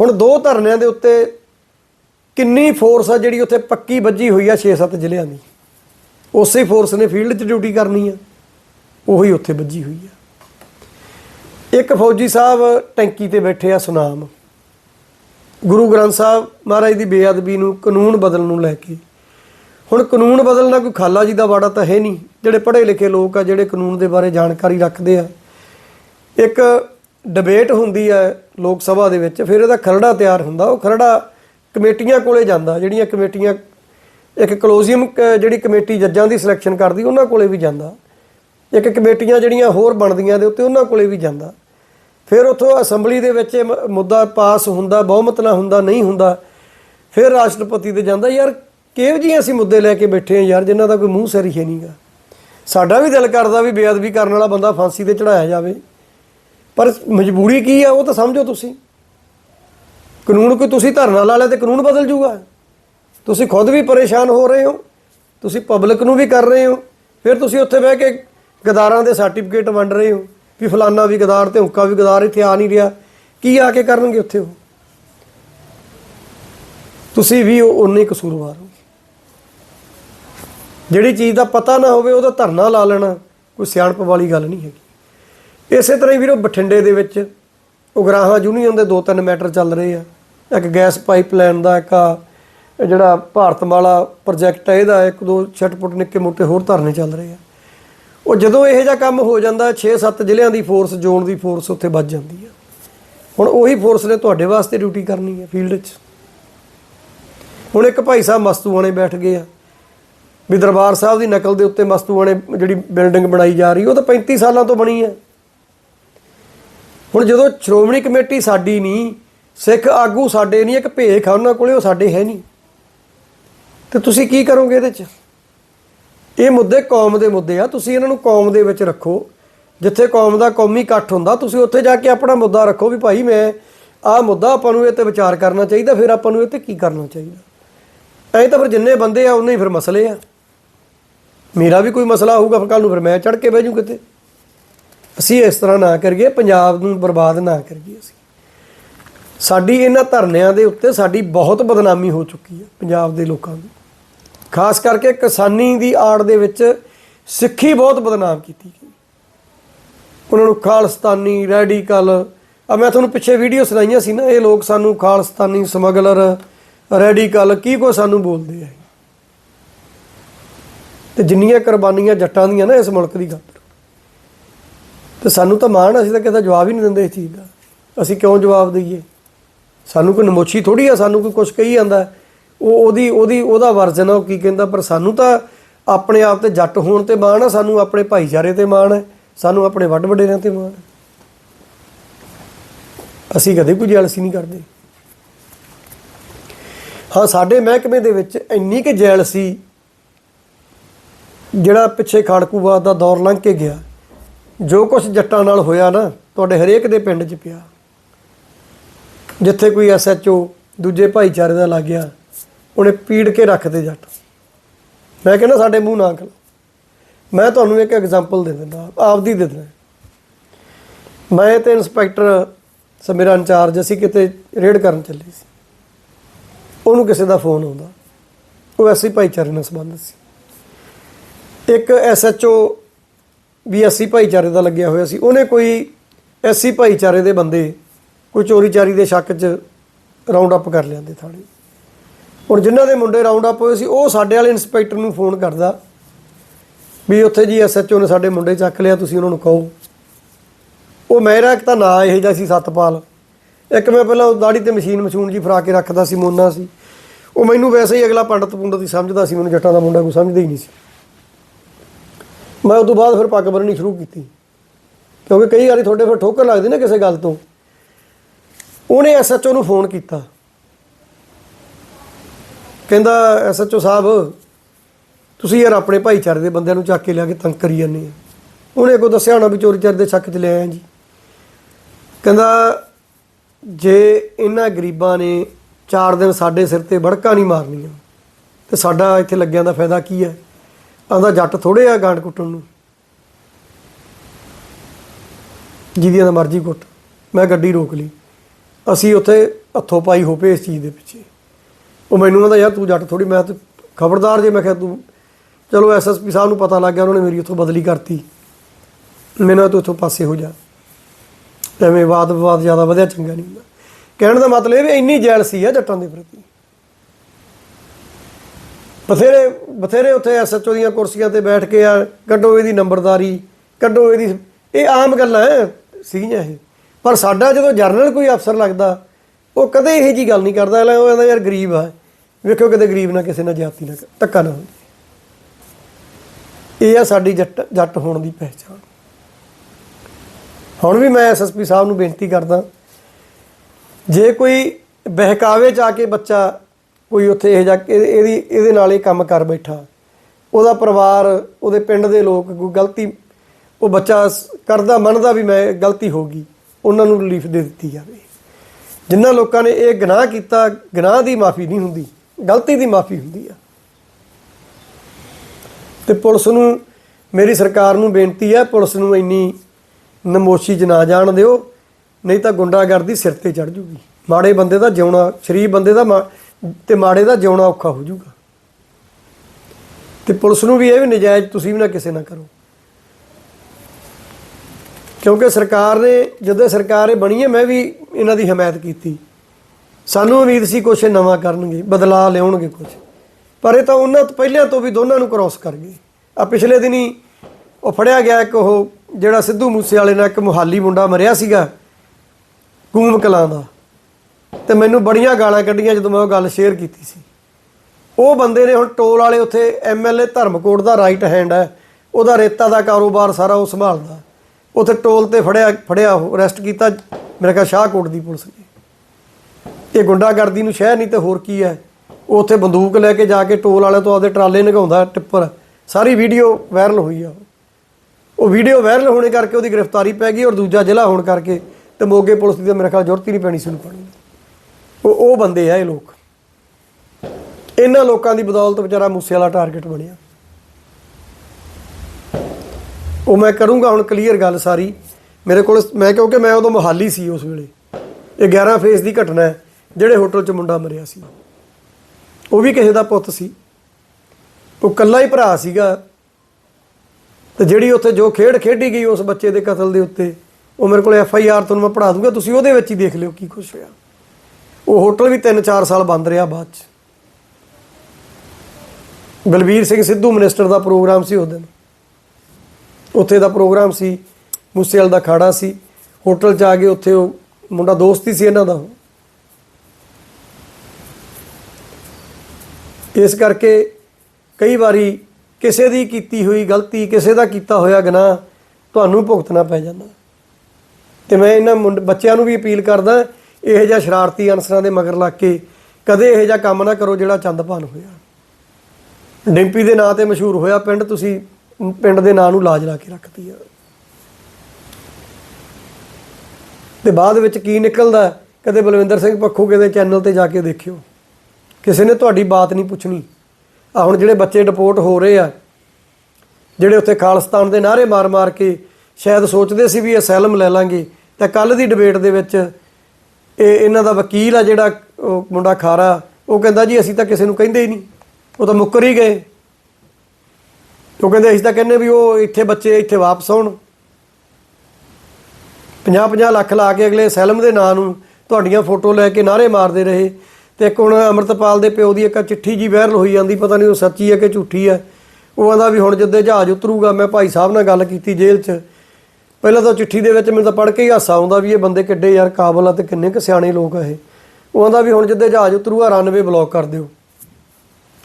ਹੁਣ ਦੋ ਧਰਨਿਆਂ ਦੇ ਉੱਤੇ ਕਿੰਨੀ ਫੋਰਸ ਆ ਜਿਹੜੀ ਉੱਥੇ ਪੱਕੀ ਵੱਜੀ ਹੋਈ ਆ 6-7 ਜ਼ਿਲ੍ਹਿਆਂ ਦੀ। ਉਸੇ ਫੋਰਸ ਨੇ ਫੀਲਡ 'ਚ ਡਿਊਟੀ ਕਰਨੀ ਆ। ਉਹੀ ਉੱਥੇ ਵੱਜੀ ਹੋਈ ਆ। ਇੱਕ ਫੌਜੀ ਸਾਹਿਬ ਟੈਂਕੀ ਤੇ ਬੈਠੇ ਆ ਸੁਨਾਮ। ਗੁਰੂ ਗ੍ਰੰਥ ਸਾਹਿਬ ਮਹਾਰਾਜ ਦੀ ਬੇਅਦਬੀ ਨੂੰ ਕਾਨੂੰਨ ਬਦਲਣ ਨੂੰ ਲੈ ਕੇ। ਹੁਣ ਕਾਨੂੰਨ ਬਦਲਣਾ ਕੋਈ ਖਾਲਾ ਜੀ ਦਾ ਵਾੜਾ ਤਾਂ ਹੈ ਨਹੀਂ। ਜਿਹੜੇ ਪੜ੍ਹੇ ਲਿਖੇ ਲੋਕ ਆ, ਜਿਹੜੇ ਕਾਨੂੰਨ ਦੇ ਬਾਰੇ ਜਾਣਕਾਰੀ ਰੱਖਦੇ ਆ। ਇੱਕ ਡਿਬੇਟ ਹੁੰਦੀ ਹੈ ਲੋਕ ਸਭਾ ਦੇ ਵਿੱਚ, ਫਿਰ ਇਹਦਾ ਖਰੜਾ ਤਿਆਰ ਹੁੰਦਾ। ਉਹ ਖਰੜਾ ਕਮੇਟੀਆਂ ਕੋਲੇ ਜਾਂਦਾ, ਜਿਹੜੀਆਂ ਕਮੇਟੀਆਂ, ਇੱਕ ਕਲੋਜ਼ੀਅਮ ਕ- ਜਿਹੜੀ ਕਮੇਟੀ ਜੱਜਾਂ ਦੀ ਸਿਲੈਕਸ਼ਨ ਕਰਦੀ, ਉਹਨਾਂ ਕੋਲੇ ਵੀ ਜਾਂਦਾ। ਇੱਕ ਕਮੇਟੀਆਂ ਜਿਹੜੀਆਂ ਹੋਰ ਬਣਦੀਆਂ ਦੇ ਉੱਤੇ ਉਹਨਾਂ ਕੋਲੇ ਵੀ ਜਾਂਦਾ। ਫਿਰ ਉੱਥੋਂ ਅਸੈਂਬਲੀ ਦੇ ਵਿੱਚ ਇਹ ਮ- ਮੁੱਦਾ ਪਾਸ ਹੁੰਦਾ, ਬਹੁਮਤ ਨਾਲ ਹੁੰਦਾ, ਨਹੀਂ ਹੁੰਦਾ। ਫਿਰ ਰਾਸ਼ਟਰਪਤੀ ਤੇ ਜਾਂਦਾ, ਯਾਰ ਕਿਹੋ ਜਿਹੇ ਅਸੀਂ ਮੁੱਦੇ ਲੈ ਕੇ ਬੈਠੇ ਆ ਯਾਰ, ਜਿਨ੍ਹਾਂ ਦਾ ਕੋਈ ਮੂੰਹ ਸਿਰ ਹੀ ਨਹੀਂਗਾ। ਸਾਡਾ ਵੀ ਦਿਲ ਕਰਦਾ ਵੀ ਬੇਅਦਬੀ ਕਰਨ ਵਾਲਾ ਬੰਦਾ ਫਾਂਸੀ ਤੇ ਚੜਾਇਆ ਜਾਵੇ। ਪਰ ਮਜਬੂਰੀ ਕੀ ਆ, ਉਹ ਤਾਂ ਸਮਝੋ ਤੁਸੀਂ। ਕਾਨੂੰਨ ਕੋਈ ਤੁਸੀਂ ਧਰਨਾ ਲਾ ਲਿਆ ਤੇ ਕਾਨੂੰਨ ਬਦਲ ਜੂਗਾ। ਤੁਸੀਂ ਖੁਦ ਵੀ ਪਰੇਸ਼ਾਨ ਹੋ ਰਹੇ ਹੋ, ਤੁਸੀਂ ਪਬਲਿਕ ਨੂੰ ਵੀ ਕਰ ਰਹੇ ਹੋ। ਫਿਰ ਤੁਸੀਂ ਉੱਥੇ ਬਹਿ ਕੇ ਗਦਾਰਾਂ ਦੇ ਸਰਟੀਫਿਕੇਟ ਵੰਡ ਰਹੇ ਹੋ। ਵੀ ਫਲਾਨਾ ਵੀ ਗਦਾਰ ਤੇ ਹੁੱਕਾ ਵੀ ਗਦਾਰ, ਇੱਥੇ ਆ ਨਹੀਂ ਰਿਹਾ। ਕੀ ਆ ਕੇ ਕਰਨਗੇ ਉੱਥੇ ਉਹ? ਤੁਸੀਂ ਵੀ ਉਹ ਉਨੇ ਕਸੂਰਵਾਰ ਹੋ ਜਿਹੜੀ ਚੀਜ਼ ਦਾ ਪਤਾ ਨਾ ਹੋਵੇ, ਉਹਦਾ ਧਰਨਾ ਲਾ ਲੈਣਾ, ਕੋਈ ਸਿਆਣਪ ਵਾਲੀ ਗੱਲ ਨਹੀਂ ਹੈਗੀ। ਇਸੇ ਤਰ੍ਹਾਂ ਹੀ ਵੀਰੋ, ਬਠਿੰਡੇ ਦੇ ਵਿੱਚ ਉਗਰਾਹਾਂ ਯੂਨੀਅਨ ਦੇ ਦੋ ਤਿੰਨ ਮੈਟਰ ਚੱਲ ਰਹੇ ਆ। ਇੱਕ ਗੈਸ ਪਾਈਪਲਾਈਨ ਦਾ, ਇੱਕ ਆ ਇਹ ਜਿਹੜਾ ਭਾਰਤਮਾਲਾ ਪ੍ਰੋਜੈਕਟ ਹੈ ਇਹਦਾ ਇੱਕ ਦੋ ਛਟਪੁੱਟ ਨਿੱਕੇ ਮੋਟੇ ਹੋਰ ਧਰਨੇ ਚੱਲ ਰਹੇ ਆ। ਉਹ ਜਦੋਂ ਇਹੋ ਜਿਹਾ ਕੰਮ ਹੋ ਜਾਂਦਾ 6-7 ਜ਼ਿਲ੍ਹਿਆਂ ਦੀ ਫੋਰਸ ਜ਼ੋਨ ਦੀ ਫੋਰਸ ਉੱਥੇ ਵੱਜ ਜਾਂਦੀ ਹੈ ਹੁਣ ਉਹੀ ਫੋਰਸ ਨੇ ਤੁਹਾਡੇ ਵਾਸਤੇ ਡਿਊਟੀ ਕਰਨੀ ਹੈ ਫੀਲਡ 'ਚ। ਹੁਣ ਇੱਕ ਭਾਈ ਸਾਹਿਬ ਮਸਤੂਆਣੇ ਬੈਠ ਗਏ ਆ। ਵੀ ਦਰਬਾਰ ਸਾਹਿਬ ਦੀ ਨਕਲ ਦੇ ਉੱਤੇ ਮਸਤੂਆਣੇ ਜਿਹੜੀ ਬਿਲਡਿੰਗ ਬਣਾਈ ਜਾ ਰਹੀ, ਉਹ ਤਾਂ 35 ਸਾਲਾਂ ਤੋਂ ਬਣੀ ਹੈ ਹੁਣ ਜਦੋਂ ਸ਼੍ਰੋਮਣੀ ਕਮੇਟੀ ਸਾਡੀ ਨਹੀਂ, ਸਿੱਖ ਆਗੂ ਸਾਡੇ ਨਹੀਂ, ਇੱਕ ਭੇਖ ਆ ਉਹਨਾਂ ਕੋਲੇ, ਉਹ ਸਾਡੇ ਹੈ ਨਹੀਂ। ਤੇ ਤੁਸੀਂ ਕੀ ਕਰੋਗੇ ਇਹਦੇ 'ਚ? ਇਹ ਮੁੱਦੇ ਕੌਮ ਦੇ ਮੁੱਦੇ ਆ, ਤੁਸੀਂ ਇਹਨਾਂ ਨੂੰ ਕੌਮ ਦੇ ਵਿੱਚ ਰੱਖੋ। ਜਿੱਥੇ ਕੌਮ ਦਾ ਕੌਮੀ ਇਕੱਠ ਹੁੰਦਾ, ਤੁਸੀਂ ਉੱਥੇ ਜਾ ਕੇ ਆਪਣਾ ਮੁੱਦਾ ਰੱਖੋ ਵੀ ਭਾਈ ਮੈਂ ਆਹ ਮੁੱਦਾ ਆਪਾਂ ਨੂੰ ਇਹ ਤੇ ਵਿਚਾਰ ਕਰਨਾ ਚਾਹੀਦਾ, ਫਿਰ ਆਪਾਂ ਨੂੰ ਇਹ ਤੇ ਕੀ ਕਰਨਾ ਚਾਹੀਦਾ। ਐਂ ਤਾਂ ਫਿਰ ਜਿੰਨੇ ਬੰਦੇ ਆ, ਉਨੇ ਹੀ ਫਿਰ ਮਸਲੇ ਆ। ਮੇਰਾ ਵੀ ਕੋਈ ਮਸਲਾ ਹੋਊਗਾ, ਫਿਰ ਕੱਲ ਨੂੰ ਫਿਰ ਮੈਂ ਚੜ ਕੇ ਬਹਿ ਜੂ ਕਿਤੇ। ਅਸੀਂ ਇਸ ਤਰ੍ਹਾਂ ਨਾ ਕਰੀਏ, ਪੰਜਾਬ ਨੂੰ ਬਰਬਾਦ ਨਾ ਕਰੀਏ ਅਸੀਂ। ਸਾਡੀ ਇਹਨਾਂ ਧਰਨਿਆਂ ਦੇ ਉੱਤੇ ਸਾਡੀ ਬਹੁਤ ਬਦਨਾਮੀ ਹੋ ਚੁੱਕੀ ਹੈ ਪੰਜਾਬ ਦੇ ਲੋਕਾਂ ਦੀ। ਖਾਸ ਕਰਕੇ ਕਿਸਾਨੀ ਦੀ ਆੜ ਦੇ ਵਿੱਚ ਸਿੱਖੀ ਬਹੁਤ ਬਦਨਾਮ ਕੀਤੀ ਗਈ। ਉਹਨਾਂ ਨੂੰ ਖਾਲਸਤਾਨੀ ਰੈਡੀਕਲ ਆ ਮੈਂ ਤੁਹਾਨੂੰ ਪਿੱਛੇ ਵੀਡੀਓ ਸੁਣਾਈਆਂ ਸੀ ਨਾ, ਇਹ ਲੋਕ ਸਾਨੂੰ ਖਾਲਸਤਾਨੀ ਸਮਗਲਰ ਰੈਡੀਕਲ ਕੀ ਕੋ ਸਾਨੂੰ ਬੋਲਦੇ ਆ। ਤੇ ਜਿੰਨੀਆਂ ਕੁਰਬਾਨੀਆਂ ਜੱਟਾਂ ਦੀਆਂ ਨਾ ਇਸ ਮੁਲਕ ਦੀ ਖਾਤਰ। ਤੇ ਸਾਨੂੰ ਤਾਂ ਮਾਣ ਅਸੀਂ ਤਾਂ ਕਿਸੇ ਦਾ ਜਵਾਬ ਹੀ ਨਹੀਂ ਦਿੰਦੇ ਇਸ ਚੀਜ਼ ਦਾ। ਅਸੀਂ ਕਿਉਂ ਜਵਾਬ ਦਈਏ? ਸਾਨੂੰ ਕੋਈ ਨਮੋਚੀ ਥੋੜੀ ਆ, ਸਾਨੂੰ ਕੋਈ ਕੁਝ ਕਹੀ ਜਾਂਦਾ। ਉਹ ਉਹਦੀ ਉਹਦੀ, ਉਹਦਾ ਵਰਜਨ ਆ, ਉਹ ਕੀ ਕਹਿੰਦਾ, ਪਰ ਸਾਨੂੰ ਤਾਂ ਆਪਣੇ ਆਪ ਤੇ ਜੱਟ ਹੋਣ ਤੇ ਮਾਣ ਆ, ਸਾਨੂੰ ਆਪਣੇ ਭਾਈਚਾਰੇ ਤੇ ਮਾਣ ਹੈ ਸਾਨੂੰ ਆਪਣੇ ਵੱਡ ਵਡੇਰਿਆਂ ਤੇ ਮਾਣ ਹੈ ਅਸੀਂ ਕਦੇ ਕੋਈ ਜੈਲਸੀ ਨਹੀਂ ਕਰਦੇ। ਹਾਂ, ਸਾਡੇ ਮਹਿਕਮੇ ਦੇ ਵਿੱਚ ਇੰਨੀ ਕਿ ਜੈਲਸੀ, ਜਿਹੜਾ ਪਿੱਛੇ ਖਾੜਕੂਵਾਦ ਦਾ ਦੌਰ ਲੰਘ ਕੇ ਗਿਆ, ਜੋ ਕੁਝ ਜੱਟਾਂ ਨਾਲ ਹੋਇਆ ਨਾ, ਤੁਹਾਡੇ ਹਰੇਕ ਦੇ ਪਿੰਡ 'ਚ ਪਿਆ। ਜਿੱਥੇ ਕੋਈ ਐਸਐਚਓ ਦੂਜੇ ਭਾਈਚਾਰੇ ਦਾ ਲੱਗ ਗਿਆ ਉਹਨੇ ਪੀੜ ਕੇ ਰੱਖਦੇ ਜੱਟ। ਮੈਂ ਕਹਿੰਦਾ ਸਾਡੇ ਮੂੰਹ ਨਾ ਖਲੋ ਮੈਂ ਤੁਹਾਨੂੰ ਇੱਕ ਐਗਜ਼ਾਮਪਲ ਦੇ ਦਿੰਦਾ, ਆਪਦੀ ਦੇ ਦਿੰਦਾ। ਮੈਂ ਤੇ ਇੰਸਪੈਕਟਰ ਸ ਮੇਰਾ ਇੰਚਾਰਜ ਅਸੀਂ ਕਿਤੇ ਰੇਡ ਕਰਨ ਚੱਲੇ ਸੀ। ਉਹਨੂੰ ਕਿਸੇ ਦਾ ਫੋਨ ਆਉਂਦਾ। ਉਹ ਐਸੀ ਭਾਈਚਾਰੇ ਨਾਲ ਸੰਬੰਧਿਤ ਸੀ। ਇੱਕ ਐਸਐਚਓ ਵੀ ਐਸੀ ਭਾਈਚਾਰੇ ਦਾ ਲੱਗਿਆ ਹੋਇਆ ਸੀ। ਉਹਨੇ ਕੋਈ ਐਸੀ ਭਾਈਚਾਰੇ ਦੇ ਬੰਦੇ, ਕੋਈ ਚੋਰੀ ਚਾਰੀ ਦੇ ਸ਼ੱਕ 'ਚ ਰਾਉਂਡ ਅਪ ਕਰ ਲਿਆਂਦੇ ਥਾਣੇ। ਔਰ ਜਿਨ੍ਹਾਂ ਦੇ ਮੁੰਡੇ ਰਾਉਂਡ ਅਪ ਹੋਏ ਸੀ, ਉਹ ਸਾਡੇ ਵਾਲੇ ਇੰਸਪੈਕਟਰ ਨੂੰ ਫੋਨ ਕਰਦਾ ਵੀ ਉੱਥੇ ਜੀ ਐਸਐਚਓ ਨੇ ਸਾਡੇ ਮੁੰਡੇ ਚੱਕ ਲਿਆ, ਤੁਸੀਂ ਉਹਨਾਂ ਨੂੰ ਕਹੋ। ਉਹ ਮੇਰਾ ਇੱਕ ਤਾਂ ਨਾਂ ਇਹੋ ਜਿਹਾ ਸੀ ਸਤਪਾਲ। ਇੱਕ ਮੈਂ ਪਹਿਲਾਂ ਉਹ ਦਾੜੀ ਤੇ ਮਸ਼ੀਨ ਮਸ਼ੂਨ ਜੀ ਫਰਾ ਕੇ ਰੱਖਦਾ ਸੀ, ਮੋਨਾ ਸੀ। ਉਹ ਮੈਨੂੰ ਵੈਸੇ ਹੀ ਅਗਲਾ ਪੰਡਤ ਪੁੰਡਤ ਹੀ ਸਮਝਦਾ ਸੀ, ਮੈਨੂੰ ਜੱਟਾਂ ਦਾ ਮੁੰਡਾ ਕੋਈ ਸਮਝਦਾ ਹੀ ਨਹੀਂ ਸੀ। ਮੈਂ ਉਸ ਤੋਂ ਬਾਅਦ ਫਿਰ ਪੱਗ ਬੰਨਣੀ ਸ਼ੁਰੂ ਕੀਤੀ। ਕਿਉਂਕਿ ਕਈ ਵਾਰੀ ਤੁਹਾਡੇ ਫਿਰ ਠੋਕਰ ਲੱਗਦੀ ਨਾ ਕਿਸੇ ਗੱਲ ਤੋਂ। ਉਹਨੇ ਐਸਐਚਓ ਨੂੰ ਫੋਨ ਕੀਤਾ। ਕਹਿੰਦਾ ਐਸਐਚਓ ਸਾਹਿਬ, ਤੁਸੀਂ ਯਾਰ ਆਪਣੇ ਭਾਈਚਾਰੇ ਦੇ ਬੰਦਿਆਂ ਨੂੰ ਚੱਕ ਕੇ ਲਿਆ ਕੇ ਤੰਗ ਕਰੀ ਜਾਂਦੇ ਆ। ਉਹਨੇ ਅੱਗੋਂ ਦੱਸਿਆ ਹੋਣਾ ਵੀ ਚੋਰੀ ਚਾਰੀ ਦੇ ਸ਼ੱਕ 'ਚ ਲਿਆਇਆ ਜੀ। ਕਹਿੰਦਾ, ਜੇ ਇਹਨਾਂ ਗਰੀਬਾਂ ਨੇ 4 ਦਿਨ ਸਾਡੇ ਸਿਰ ਤੇ ਭੜਕਾ ਨਹੀਂ ਮਾਰਨੀਆਂ, ਤੇ ਸਾਡਾ ਇੱਥੇ ਲੱਗਿਆਂ ਦਾ ਫਾਇਦਾ ਕੀ ਹੈ? ਆਂਦਾ ਜੱਟ ਥੋੜੇ ਆ ਗਾਂਡ ਕੁੱਟਣ ਨੂੰ। ਜਿਹਦੀਆਂ ਦਾ ਮਰਜ਼ੀ ਕੁੱਟ। ਮੈਂ ਗੱਡੀ ਰੋਕ ਲਈ। ਅਸੀਂ ਉੱਥੇ ਹੱਥੋਂ ਪਾਈ ਹੋ ਪਏ ਇਸ ਚੀਜ਼ ਦੇ ਪਿੱਛੇ। ਉਹ ਮੈਨੂੰ ਕਹਿੰਦਾ, ਯਾਰ ਤੂੰ ਜੱਟ ਥੋੜੀ ਮੈਂ ਤੇ ਖਬਰਦਾਰ ਜੇ। ਮੈਂ ਕਿਹਾ, ਤੂੰ, ਚਲੋ ਐਸਐਸਪੀ ਸਾਹਿਬ ਨੂੰ ਪਤਾ ਲੱਗ ਗਿਆ, ਉਹਨਾਂ ਨੇ ਮੇਰੀ ਉੱਥੋਂ ਬਦਲੀ ਕਰਤੀ। ਮੈਨੂੰ ਤੂੰ ਉੱਥੋਂ ਪਾਸੇ ਹੋ ਜਾ। ਐਵੇਂ ਵਾਦ ਵਿਵਾਦ ਜ਼ਿਆਦਾ ਵਧਿਆ, ਚੰਗਾ ਨਹੀਂ ਹੁੰਦਾ। ਕਹਿਣ ਦਾ ਮਤਲਬ ਇਹ ਵੀ ਇੰਨੀ ਜੈਲਸੀ ਆ ਜੱਟਾਂ ਦੇ ਪ੍ਰਤੀ। ਬਥੇਰੇ ਬਥੇਰੇ ਉੱਥੇ ਐਸਐਚਓ ਦੀਆਂ ਕੁਰਸੀਆਂ ਤੇ ਬੈਠ ਕੇ ਆ, ਕੱਢੋ ਇਹਦੀ ਨੰਬਰਦਾਰੀ, ਕੱਢੋ ਇਹਦੀ, ਇਹ ਆਮ ਗੱਲਾਂ ਸੀਗੀਆਂ ਇਹ। ਪਰ ਸਾਡਾ ਜਦੋਂ ਜਰਨਲ ਕੋਈ ਅਫਸਰ ਲੱਗਦਾ ਉਹ ਕਦੇ ਇਹੋ ਜੀ ਗੱਲ ਨਹੀਂ ਕਰਦਾ ਲੈ ਉਹ ਕਹਿੰਦਾ ਯਾਰ ਗਰੀਬ ਆ। ਵੇਖਿਓ ਕਿਤੇ ਗਰੀਬ ਨਾਲ ਕਿਸੇ ਨਾਲ ਜਾਤੀ ਨਾ ਧੱਕਾ ਨਾ ਹੋਵੇ। ਇਹ ਆ ਸਾਡੀ ਜੱਟ ਜੱਟ ਹੋਣ ਦੀ ਪਹਿਚਾਣ। ਹੁਣ ਵੀ ਮੈਂ ਐਸਐਸਪੀ ਸਾਹਿਬ ਨੂੰ ਬੇਨਤੀ ਕਰਦਾ, ਜੇ ਕੋਈ ਬਹਿਕਾਵੇ ਚ ਆ ਕੇ ਬੱਚਾ ਕੋਈ ਉੱਥੇ ਇਹ ਜਾ ਕੇ ਇਹਦੀ ਇਹਦੇ ਨਾਲ ਇਹ ਕੰਮ ਕਰ ਬੈਠਾ, ਉਹਦਾ ਪਰਿਵਾਰ, ਉਹਦੇ ਪਿੰਡ ਦੇ ਲੋਕ ਕੋਈ ਗਲਤੀ, ਉਹ ਬੱਚਾ ਕਰਦਾ, ਮੰਨਦਾ ਵੀ ਮੈਂ ਗਲਤੀ ਹੋ ਗਈ, ਉਹਨਾਂ ਨੂੰ ਰਿਲੀਫ ਦੇ ਦਿੱਤੀ ਜਾਵੇ। ਜਿਨ੍ਹਾਂ ਲੋਕਾਂ ਨੇ ਇਹ ਗੁਨਾਹ ਕੀਤਾ, ਗੁਨਾਹ ਦੀ ਮਾਫੀ ਨਹੀਂ ਹੁੰਦੀ, ਗਲਤੀ ਦੀ ਮਾਫੀ ਹੁੰਦੀ ਆ। ਤੇ ਪੁਲਿਸ ਨੂੰ ਮੇਰੀ ਸਰਕਾਰ ਨੂੰ ਬੇਨਤੀ ਹੈ, ਪੁਲਿਸ ਨੂੰ ਇੰਨੀ ਨਮੋਸ਼ੀ 'ਚ ਨਾ ਜਾਣ ਦਿਓ, ਨਹੀਂ ਤਾਂ ਗੁੰਡਾਗਰਦੀ ਸਿਰ ਤੇ ਚੜ ਜੂਗੀ। ਮਾੜੇ ਬੰਦੇ ਦਾ ਜਿਉਣਾ, ਸ਼ਰੀਫ ਬੰਦੇ ਦਾ ਮਾ- ਤੇ ਮਾੜੇ ਦਾ ਜਿਉਣਾ ਔਖਾ ਹੋ ਜਾਊਗਾ ਤੇ ਪੁਲਿਸ ਨੂੰ ਵੀ ਇਹ ਵੀ ਨਜਾਇਜ਼ ਤੁਸੀਂ ਵੀ ਨਾ ਕਿਸੇ ਨਾਲ ਕਰੋ। ਕਿਉਂਕਿ ਸਰਕਾਰ ਨੇ, ਜਦੋਂ ਸਰਕਾਰ ਇਹ ਬਣੀ ਹੈ, ਮੈਂ ਵੀ ਇਹਨਾਂ ਦੀ ਹਮਾਇਤ ਕੀਤੀ। ਸਾਨੂੰ ਉਮੀਦ ਸੀ ਕੁਛ ਇਹ ਨਵਾਂ ਕਰਨਗੇ, ਬਦਲਾਅ ਲਿਆਉਣਗੇ ਕੁਝ ਪਰ ਇਹ ਤਾਂ ਉਹਨਾਂ ਤੋਂ ਪਹਿਲਾਂ ਤੋਂ ਵੀ ਦੋਨਾਂ ਨੂੰ ਕ੍ਰਾਸ ਕਰ ਗਏ। ਆ ਪਿਛਲੇ ਦਿਨੀ ਉਹ ਫੜਿਆ ਗਿਆ ਇੱਕ ਉਹ, ਜਿਹੜਾ ਸਿੱਧੂ ਮੂਸੇ ਵਾਲੇ ਨਾਲ ਇੱਕ ਮੁਹਾਲੀ ਮੁੰਡਾ ਮਰਿਆ ਸੀਗਾ, ਕੂਮ ਕਲਾਂ ਦਾ। ਤੇ ਮੈਨੂੰ ਬੜੀਆਂ ਗਾਲਾਂ ਕੱਢੀਆਂ ਜਦੋਂ ਮੈਂ ਉਹ ਗੱਲ ਸ਼ੇਅਰ ਕੀਤੀ ਸੀ। ਉਹ ਬੰਦੇ ਨੇ ਹੁਣ ਟੋਲ ਵਾਲੇ ਉੱਥੇ ਐਮਐਲਏ ਧਰਮਕੋਟ ਦਾ ਰਾਈਟ ਹੈਂਡ ਹੈ, ਉਹਦਾ ਰੇਤਾ ਦਾ ਕਾਰੋਬਾਰ ਸਾਰਾ ਉਹ ਸੰਭਾਲਦਾ। ਉੱਥੇ ਟੋਲ ਤੇ ਫੜਿਆ ਫੜਿਆ ਉਹ ਅਰੈਸਟ ਕੀਤਾ। ਮੇਰੇ ਖਿਆਲ ਸ਼ਾਹਕੋਟ ਦੀ ਪੁਲਿਸ ਨੇ। ਇਹ ਗੁੰਡਾਗਰਦੀ ਨੂੰ ਸ਼ਹਿਰ ਨਹੀਂ ਤੇ ਹੋਰ ਕੀ ਹੈ? ਉਹ ਉੱਥੇ ਬੰਦੂਕ ਲੈ ਕੇ ਜਾ ਕੇ ਟੋਲ ਵਾਲਿਆਂ ਤੋਂ ਆਪਦੇ ਟਰਾਲੇ ਨਗਾਉਂਦਾ ਟਿੱਪਰ। ਸਾਰੀ ਵੀਡੀਓ ਵਾਇਰਲ ਹੋਈ ਆ। ਉਹ ਵੀਡੀਓ ਵਾਇਰਲ ਹੋਣੇ ਕਰਕੇ ਉਹਦੀ ਗ੍ਰਿਫਤਾਰੀ ਪੈ ਗਈ ਔਰ ਦੂਜਾ ਜ਼ਿਲ੍ਹਾ ਹੋਣ ਕਰਕੇ ਤੇ ਮੋਗੇ ਪੁਲਿਸ ਦੀ ਤਾਂ ਮੇਰੇ ਖਿਆਲ ਜ਼ਰੂਰਤ ਹੀ ਨਹੀਂ ਪੈਣੀ ਸੀ ਉਹਨੂੰ ਫੜਨ ਉਹ ਉਹ ਬੰਦੇ ਆ ਇਹ ਲੋਕ। ਇਹਨਾਂ ਲੋਕਾਂ ਦੀ ਬਦੌਲਤ ਵਿਚਾਰਾ ਮੂਸੇ ਵਾਲਾ ਟਾਰਗੇਟ ਬਣਿਆ। ਉਹ ਮੈਂ ਕਰੂੰਗਾ ਹੁਣ ਕਲੀਅਰ ਗੱਲ ਸਾਰੀ। ਮੇਰੇ ਕੋਲ ਮੈਂ ਕਿਉਂਕਿ ਮੈਂ ਉਦੋਂ ਮੋਹਾਲੀ ਸੀ ਉਸ ਵੇਲੇ। ਇਹ 11 ਫੇਸ ਦੀ ਘਟਨਾ ਹੈ, ਜਿਹੜੇ ਹੋਟਲ 'ਚ ਮੁੰਡਾ ਮਰਿਆ ਸੀ। ਉਹ ਵੀ ਕਿਸੇ ਦਾ ਪੁੱਤ ਸੀ। ਉਹ ਕੱਲਾ ਹੀ ਭਰਾ ਸੀਗਾ। ਤੇ ਜਿਹੜੀ ਉੱਥੇ ਜੋ ਖੇਡ ਖੇਡੀ ਗਈ ਉਸ ਬੱਚੇ ਦੇ ਕਤਲ ਦੇ ਉੱਤੇ, ਉਹ ਮੇਰੇ ਕੋਲ ਐਫ ਆਈ ਆਰ ਤੁਹਾਨੂੰ ਮੈਂ ਪੜਾ ਦੂੰਗਾ, ਤੁਸੀਂ ਉਹਦੇ ਵਿੱਚ ਹੀ ਦੇਖ ਲਿਓ ਕੀ ਕੁਝ ਹੋਇਆ। ਉਹ ਹੋਟਲ ਵੀ 3-4 ਸਾਲ ਬੰਦ ਰਿਹਾ ਬਾਅਦ ਚ। ਬਲਬੀਰ ਸਿੰਘ ਸਿੱਧੂ ਮਿਨਿਸਟਰ ਦਾ ਪ੍ਰੋਗਰਾਮ ਸੀ ਉਸ ਦਿਨ। ਉੱਥੇ ਦਾ ਪ੍ਰੋਗਰਾਮ ਸੀ, ਮੂਸੇਵਾਲ ਦਾ ਖਾੜਾ ਸੀ, ਹੋਟਲ ਚ ਆ ਕੇ ਉੱਥੇ ਉਹ ਮੁੰਡਾ ਦੋਸਤ ਹੀ ਸੀ ਇਹਨਾਂ ਦਾ। ਇਸ ਕਰਕੇ ਕਈ ਵਾਰੀ ਕਿਸੇ ਦੀ ਕੀਤੀ ਹੋਈ ਗਲਤੀ, ਕਿਸੇ ਦਾ ਕੀਤਾ ਹੋਇਆ ਗੁਨਾਹ ਤੁਹਾਨੂੰ ਭੁਗਤਣਾ ਪੈ ਜਾਂਦਾ। ਤੇ ਮੈਂ ਇਹਨਾਂ ਮੁੰਡ- ਬੱਚਿਆਂ ਨੂੰ ਵੀ ਅਪੀਲ ਕਰਦਾ, ਇਹੋ ਜਿਹਾ ਸ਼ਰਾਰਤੀ ਅਨਸਰਾਂ ਦੇ ਮਗਰ ਲੱਗ ਕੇ ਕਦੇ ਇਹੋ ਜਿਹਾ ਕੰਮ ਨਾ ਕਰੋ ਜਿਹੜਾ ਚੰਦਪਾਨ ਹੋਇਆ। ਡਿੰਪੀ ਦੇ ਨਾਂ ਤੇ ਮਸ਼ਹੂਰ ਹੋਇਆ ਪਿੰਡ, ਤੁਸੀਂ ਪਿੰਡ ਦੇ ਨਾਂ ਨੂੰ ਲਾਜ ਲਾ ਕੇ ਰੱਖਤੀ ਆ। ਤੇ ਬਾਅਦ ਵਿੱਚ ਕੀ ਨਿਕਲਦਾ ਕਦੇ ਬਲਵਿੰਦਰ ਸਿੰਘ ਪੱਖੂ ਕਿਤੇ ਚੈਨਲ ਤੇ ਜਾ ਕੇ ਦੇਖਿਓ। ਕਿਸੇ ਨੇ ਤੁਹਾਡੀ ਬਾਤ ਨਹੀਂ ਪੁੱਛਣੀ। ਆ ਹੁਣ ਜਿਹੜੇ ਬੱਚੇ ਡਿਪੋਰਟ ਹੋ ਰਹੇ ਆ, ਜਿਹੜੇ ਉੱਥੇ ਖਾਲਿਸਤਾਨ ਦੇ ਨਾਅਰੇ ਮਾਰ-ਮਾਰ ਕੇ ਸ਼ਾਇਦ ਸੋਚਦੇ ਸੀ ਵੀ ਅਸੈਲਮ ਲੈ ਲਾਂਗੇ, ਤਾਂ ਕੱਲ ਦੀ ਡਿਬੇਟ ਦੇ ਵਿੱਚ ਇਹ ਇਹਨਾਂ ਦਾ ਵਕੀਲ ਆ ਜਿਹੜਾ ਉਹ ਮੁੰਡਾ ਖਾਰਾ, ਉਹ ਕਹਿੰਦਾ ਜੀ ਅਸੀਂ ਤਾਂ ਕਿਸੇ ਨੂੰ ਕਹਿੰਦੇ ਹੀ ਨਹੀਂ। ਉਹ ਤਾਂ ਮੁੱਕਰ ਹੀ ਗਏ। ਉਹ ਕਹਿੰਦੇ ਅਸੀਂ ਤਾਂ ਕਹਿੰਦੇ ਵੀ ਉਹ ਇੱਥੇ ਬੱਚੇ ਇੱਥੇ ਵਾਪਸ ਆਉਣ। 50-50 ਲੱਖ ਲਾ ਕੇ ਅਗਲੇ ਸੈਲਮ ਦੇ ਨਾਂ ਨੂੰ ਤੁਹਾਡੀਆਂ ਫੋਟੋ ਲੈ ਕੇ ਨਾਰੇ ਮਾਰਦੇ ਰਹੇ। ਤੇ ਇੱਕ ਹੁਣ ਅਮਰਤਪਾਲ ਦੇ ਪਿਓ ਦੀ ਇੱਕ ਚਿੱਠੀ ਜੀ ਵਾਇਰਲ ਹੋਈ ਜਾਂਦੀ, ਪਤਾ ਨਹੀਂ ਉਹ ਸੱਚੀ ਹੈ ਕਿ ਝੂਠੀ ਹੈ। ਉਹ ਕਹਿੰਦਾ ਵੀ ਹੁਣ ਜਿੱਦੇ ਜਹਾਜ਼ ਉਤਰੂਗਾ, ਮੈਂ ਭਾਈ ਸਾਹਿਬ ਨਾਲ ਗੱਲ ਕੀਤੀ ਜੇਲ੍ਹ 'ਚ। ਪਹਿਲਾਂ ਤਾਂ ਚਿੱਠੀ ਦੇ ਵਿੱਚ ਮੈਨੂੰ ਤਾਂ ਪੜ੍ਹ ਕੇ ਹੀ ਹਾਸਾ ਆਉਂਦਾ ਵੀ ਇਹ ਬੰਦੇ ਕਿੱਡੇ ਯਾਰ ਕਾਬਲ ਆ ਤੇ ਕਿੰਨੇ ਕੁ ਸਿਆਣੇ ਲੋਕ ਆ ਇਹ। ਉਹ ਕਹਿੰਦਾ ਵੀ ਹੁਣ ਜਿੱਦੇ ਜਹਾਜ਼ ਉਤਰੂਗਾ ਰਨਵੇ ਬਲੌਕ ਕਰ ਦਿਓ।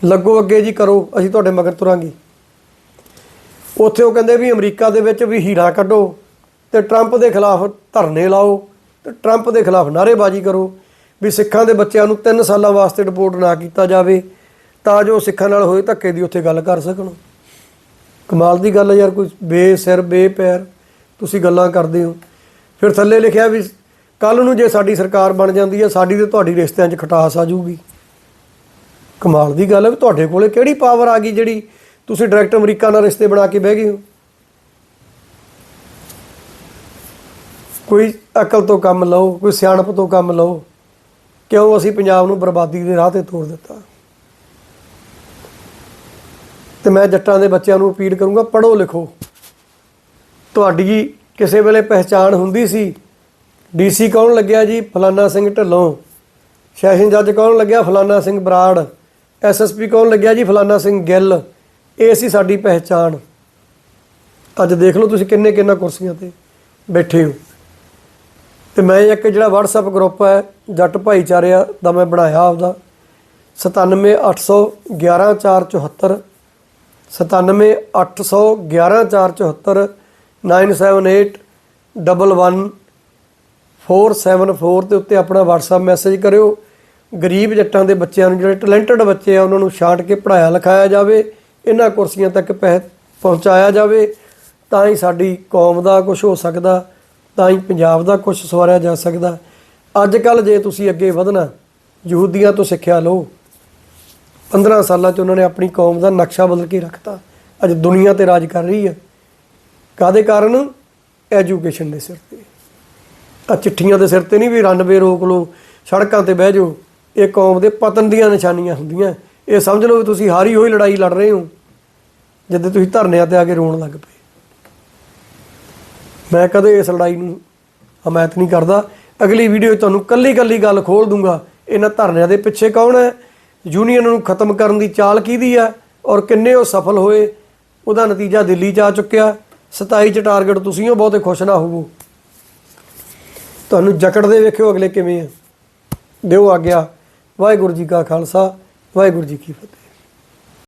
ਲੱਗੋ ਅੱਗੇ ਜੀ ਕਰੋ, ਅਸੀਂ ਤੁਹਾਡੇ ਮਗਰ ਤੁਰਾਂਗੇ। ਉੱਥੇ ਉਹ ਕਹਿੰਦੇ ਵੀ ਅਮਰੀਕਾ ਦੇ ਵਿੱਚ ਵੀ ਹੀਰਾ ਕੱਢੋ ਤੇ ਟਰੰਪ ਦੇ ਖਿਲਾਫ ਧਰਨੇ ਲਾਓ ਤੇ ਟਰੰਪ ਦੇ ਖਿਲਾਫ ਨਾਅਰੇਬਾਜ਼ੀ ਕਰੋ ਵੀ ਸਿੱਖਾਂ ਦੇ ਬੱਚਿਆਂ ਨੂੰ 3 ਸਾਲਾਂ ਵਾਸਤੇ ਡਿਪੋਰਟ ਨਾ ਕੀਤਾ ਜਾਵੇ ਤਾਂ ਜੋ ਸਿੱਖਾਂ ਨਾਲ ਹੋਏ ਧੱਕੇ ਦੀ ਉੱਥੇ ਗੱਲ ਕਰ ਸਕਣ। ਕਮਾਲ ਦੀ ਗੱਲ ਹੈ ਯਾਰ, ਕੋਈ ਬੇਸਿਰ ਬੇਪੈਰ ਤੁਸੀਂ ਗੱਲਾਂ ਕਰਦੇ ਹੋ। ਫਿਰ ਥੱਲੇ ਲਿਖਿਆ ਵੀ ਕੱਲ ਨੂੰ ਜੇ ਸਾਡੀ ਸਰਕਾਰ ਬਣ ਜਾਂਦੀ ਹੈ ਸਾਡੀ ਤੇ ਤੁਹਾਡੀ ਰਿਸ਼ਤਿਆਂ 'ਚ ਖਟਾਸ ਆ ਜਾਊਗੀ। ਕਮਾਲ ਦੀ ਗੱਲ ਹੈ ਵੀ ਤੁਹਾਡੇ ਕੋਲੇ ਕਿਹੜੀ ਪਾਵਰ ਆ ਗਈ ਜਿਹੜੀ ਤੁਸੀਂ ਡਾਇਰੈਕਟ ਅਮਰੀਕਾ ਨਾਲ ਰਿਸ਼ਤੇ ਬਣਾ ਕੇ ਬਹਿ ਗਏ ਹੋ। ਕੋਈ ਅਕਲ ਤੋਂ ਕੰਮ ਲਓ, ਕੋਈ ਸਿਆਣਪ ਤੋਂ ਕੰਮ ਲਓ, ਕਿਉਂ ਅਸੀਂ ਪੰਜਾਬ ਨੂੰ ਬਰਬਾਦੀ ਦੇ ਰਾਹ ਤੇ ਤੋਰ ਦਿੱਤਾ? ਤੇ ਮੈਂ ਜੱਟਾਂ ਦੇ ਬੱਚਿਆਂ ਨੂੰ ਅਪੀਲ ਕਰੂੰਗਾ, ਪੜ੍ਹੋ ਲਿਖੋ। ਤੁਹਾਡੀ ਕਿਸੇ ਵੇਲੇ ਪਹਿਚਾਣ ਹੁੰਦੀ ਸੀ ਡੀਸੀ ਕੌਣ ਲੱਗਿਆ ਜੀ? ਫਲਾਨਾ ਸਿੰਘ ਢੱਲੋਂ। ਸੈਸ਼ਨ ਜੱਜ ਕੌਣ ਲੱਗਿਆ? ਫਲਾਨਾ ਸਿੰਘ ਬਰਾੜ। ਐਸਐਸਪੀ ਕੌਣ ਲੱਗਿਆ ਜੀ? ਫਲਾਨਾ ਸਿੰਘ ਗਿੱਲ। ਇਹ ਸੀ ਸਾਡੀ ਪਹਿਚਾਣ। ਅੱਜ ਦੇਖ ਲਓ ਤੁਸੀਂ ਕਿੰਨੇ ਕਿੰਨਾ ਕੁਰਸੀਆਂ ਤੇ ਬੈਠੇ ਹੋ। ਤੇ ਮੈਂ ਇੱਕ ਜਿਹੜਾ WhatsApp ਗਰੁੱਪ ਹੈ, ਜੱਟ ਭਾਈਚਾਰਿਆ ਦਾ ਮੈਂ ਬਣਾਇਆ ਆਪਦਾ। 978111474 978111474 97811474 ਦੇ ਉੱਤੇ ਆਪਣਾ WhatsApp ਮੈਸੇਜ ਕਰਿਓ। ਗਰੀਬ ਜੱਟਾਂ ਦੇ ਬੱਚਿਆਂ ਨੂੰ, ਜਿਹੜੇ ਟੈਲੈਂਟਡ ਬੱਚੇ ਆ, ਉਹਨਾਂ ਨੂੰ ਛਾਂਟ ਕੇ ਪੜਾਇਆ ਲਿਖਾਇਆ ਜਾਵੇ। ਇਹਨਾਂ ਕੁਰਸੀਆਂ ਤੱਕ ਪਹੁ- ਪਹੁੰਚਾਇਆ ਜਾਵੇ, ਤਾਂ ਹੀ ਸਾਡੀ ਕੌਮ ਦਾ ਕੁਝ ਹੋ ਸਕਦਾ, ਤਾਂ ਹੀ ਪੰਜਾਬ ਦਾ ਕੁਝ ਸਵਾਰਿਆ ਜਾ ਸਕਦਾ। ਅੱਜ ਕੱਲ ਜੇ ਤੁਸੀਂ ਅੱਗੇ ਵਧਣਾ, ਯਹੂਦੀਆਂ ਤੋਂ ਸਿੱਖਿਆ ਲਓ। 15 ਸਾਲਾਂ 'ਚ ਉਹਨਾਂ ਨੇ ਆਪਣੀ ਕੌਮ ਦਾ ਨਕਸ਼ਾ ਬਦਲ ਕੇ ਰੱਖਤਾ। ਅੱਜ ਦੁਨੀਆ ਤੇ ਰਾਜ ਕਰ ਰਹੀ ਹੈ ਕਾਦੇ ਕਾਰਨ? ਐਜੂਕੇਸ਼ਨ ਦੇ ਸਿਰ ਤੇ। ਆ ਚਿੱਠੀਆਂ ਦੇ ਸਿਰ ਤੇ ਨਹੀਂ ਵੀ ਰਨਵੇ ਰੋਕ ਲਓ, ਸੜਕਾਂ ਤੇ ਬਹਿ ਜਾਓ। ਇਹ ਕੌਮ ਦੇ ਪਤਨ ਦੀਆਂ ਨਿਸ਼ਾਨੀਆਂ ਹੁੰਦੀਆਂ। ਇਹ ਸਮਝ ਲਓ ਵੀ ਤੁਸੀਂ ਹਾਰੀ ਹੋਈ ਲੜਾਈ ਲੜ ਰਹੇ ਹੋ, ਜਦੋਂ ਤੁਸੀਂ ਧਰਨਿਆਂ ਤੇ ਆ ਕੇ ਰੋਣ ਲੱਗ ਪਏ। ਮੈਂ ਕਦੇ ਇਸ ਲੜਾਈ ਨੂੰ ਹਮਾਇਤ ਨਹੀਂ ਕਰਦਾ। ਅਗਲੀ ਵੀਡੀਓ 'ਚ ਤੁਹਾਨੂੰ ਕੱਲੀ ਕੱਲੀ ਗੱਲ ਖੋਲ ਦੂੰਗਾ। ਇਹਨਾਂ ਧਰਨਿਆਂ ਦੇ ਪਿੱਛੇ ਕੌਣ ਹੈ? ਯੂਨੀਅਨ ਨੂੰ ਖਤਮ ਕਰਨ ਦੀ ਚਾਲ ਕਿਹਦੀ ਹੈ? ਔਰ ਕਿੰਨੇ ਉਹ ਸਫਲ ਹੋਏ? ਉਹਦਾ ਨਤੀਜਾ ਦਿੱਲੀ 'ਚ ਆ ਚੁੱਕਿਆ। 27 'ਚ ਟਾਰਗੇਟ ਤੁਸੀਂ ਉਹ ਬਹੁਤੇ ਖੁਸ਼ ਨਾ ਹੋਵੋ। ਤੁਹਾਨੂੰ ਜਕੜਦੇ ਵੇਖਿਓ ਅਗਲੇ ਕਿਵੇਂ ਆ। ਦਿਓ ਆਗਿਆ। ਵਾਹਿਗੁਰੂ ਜੀ ਕਾ ਖਾਲਸਾ। ਵਾਹਿਗੁਰੂ ਜੀ ਕੀ ਫਤਿਹ।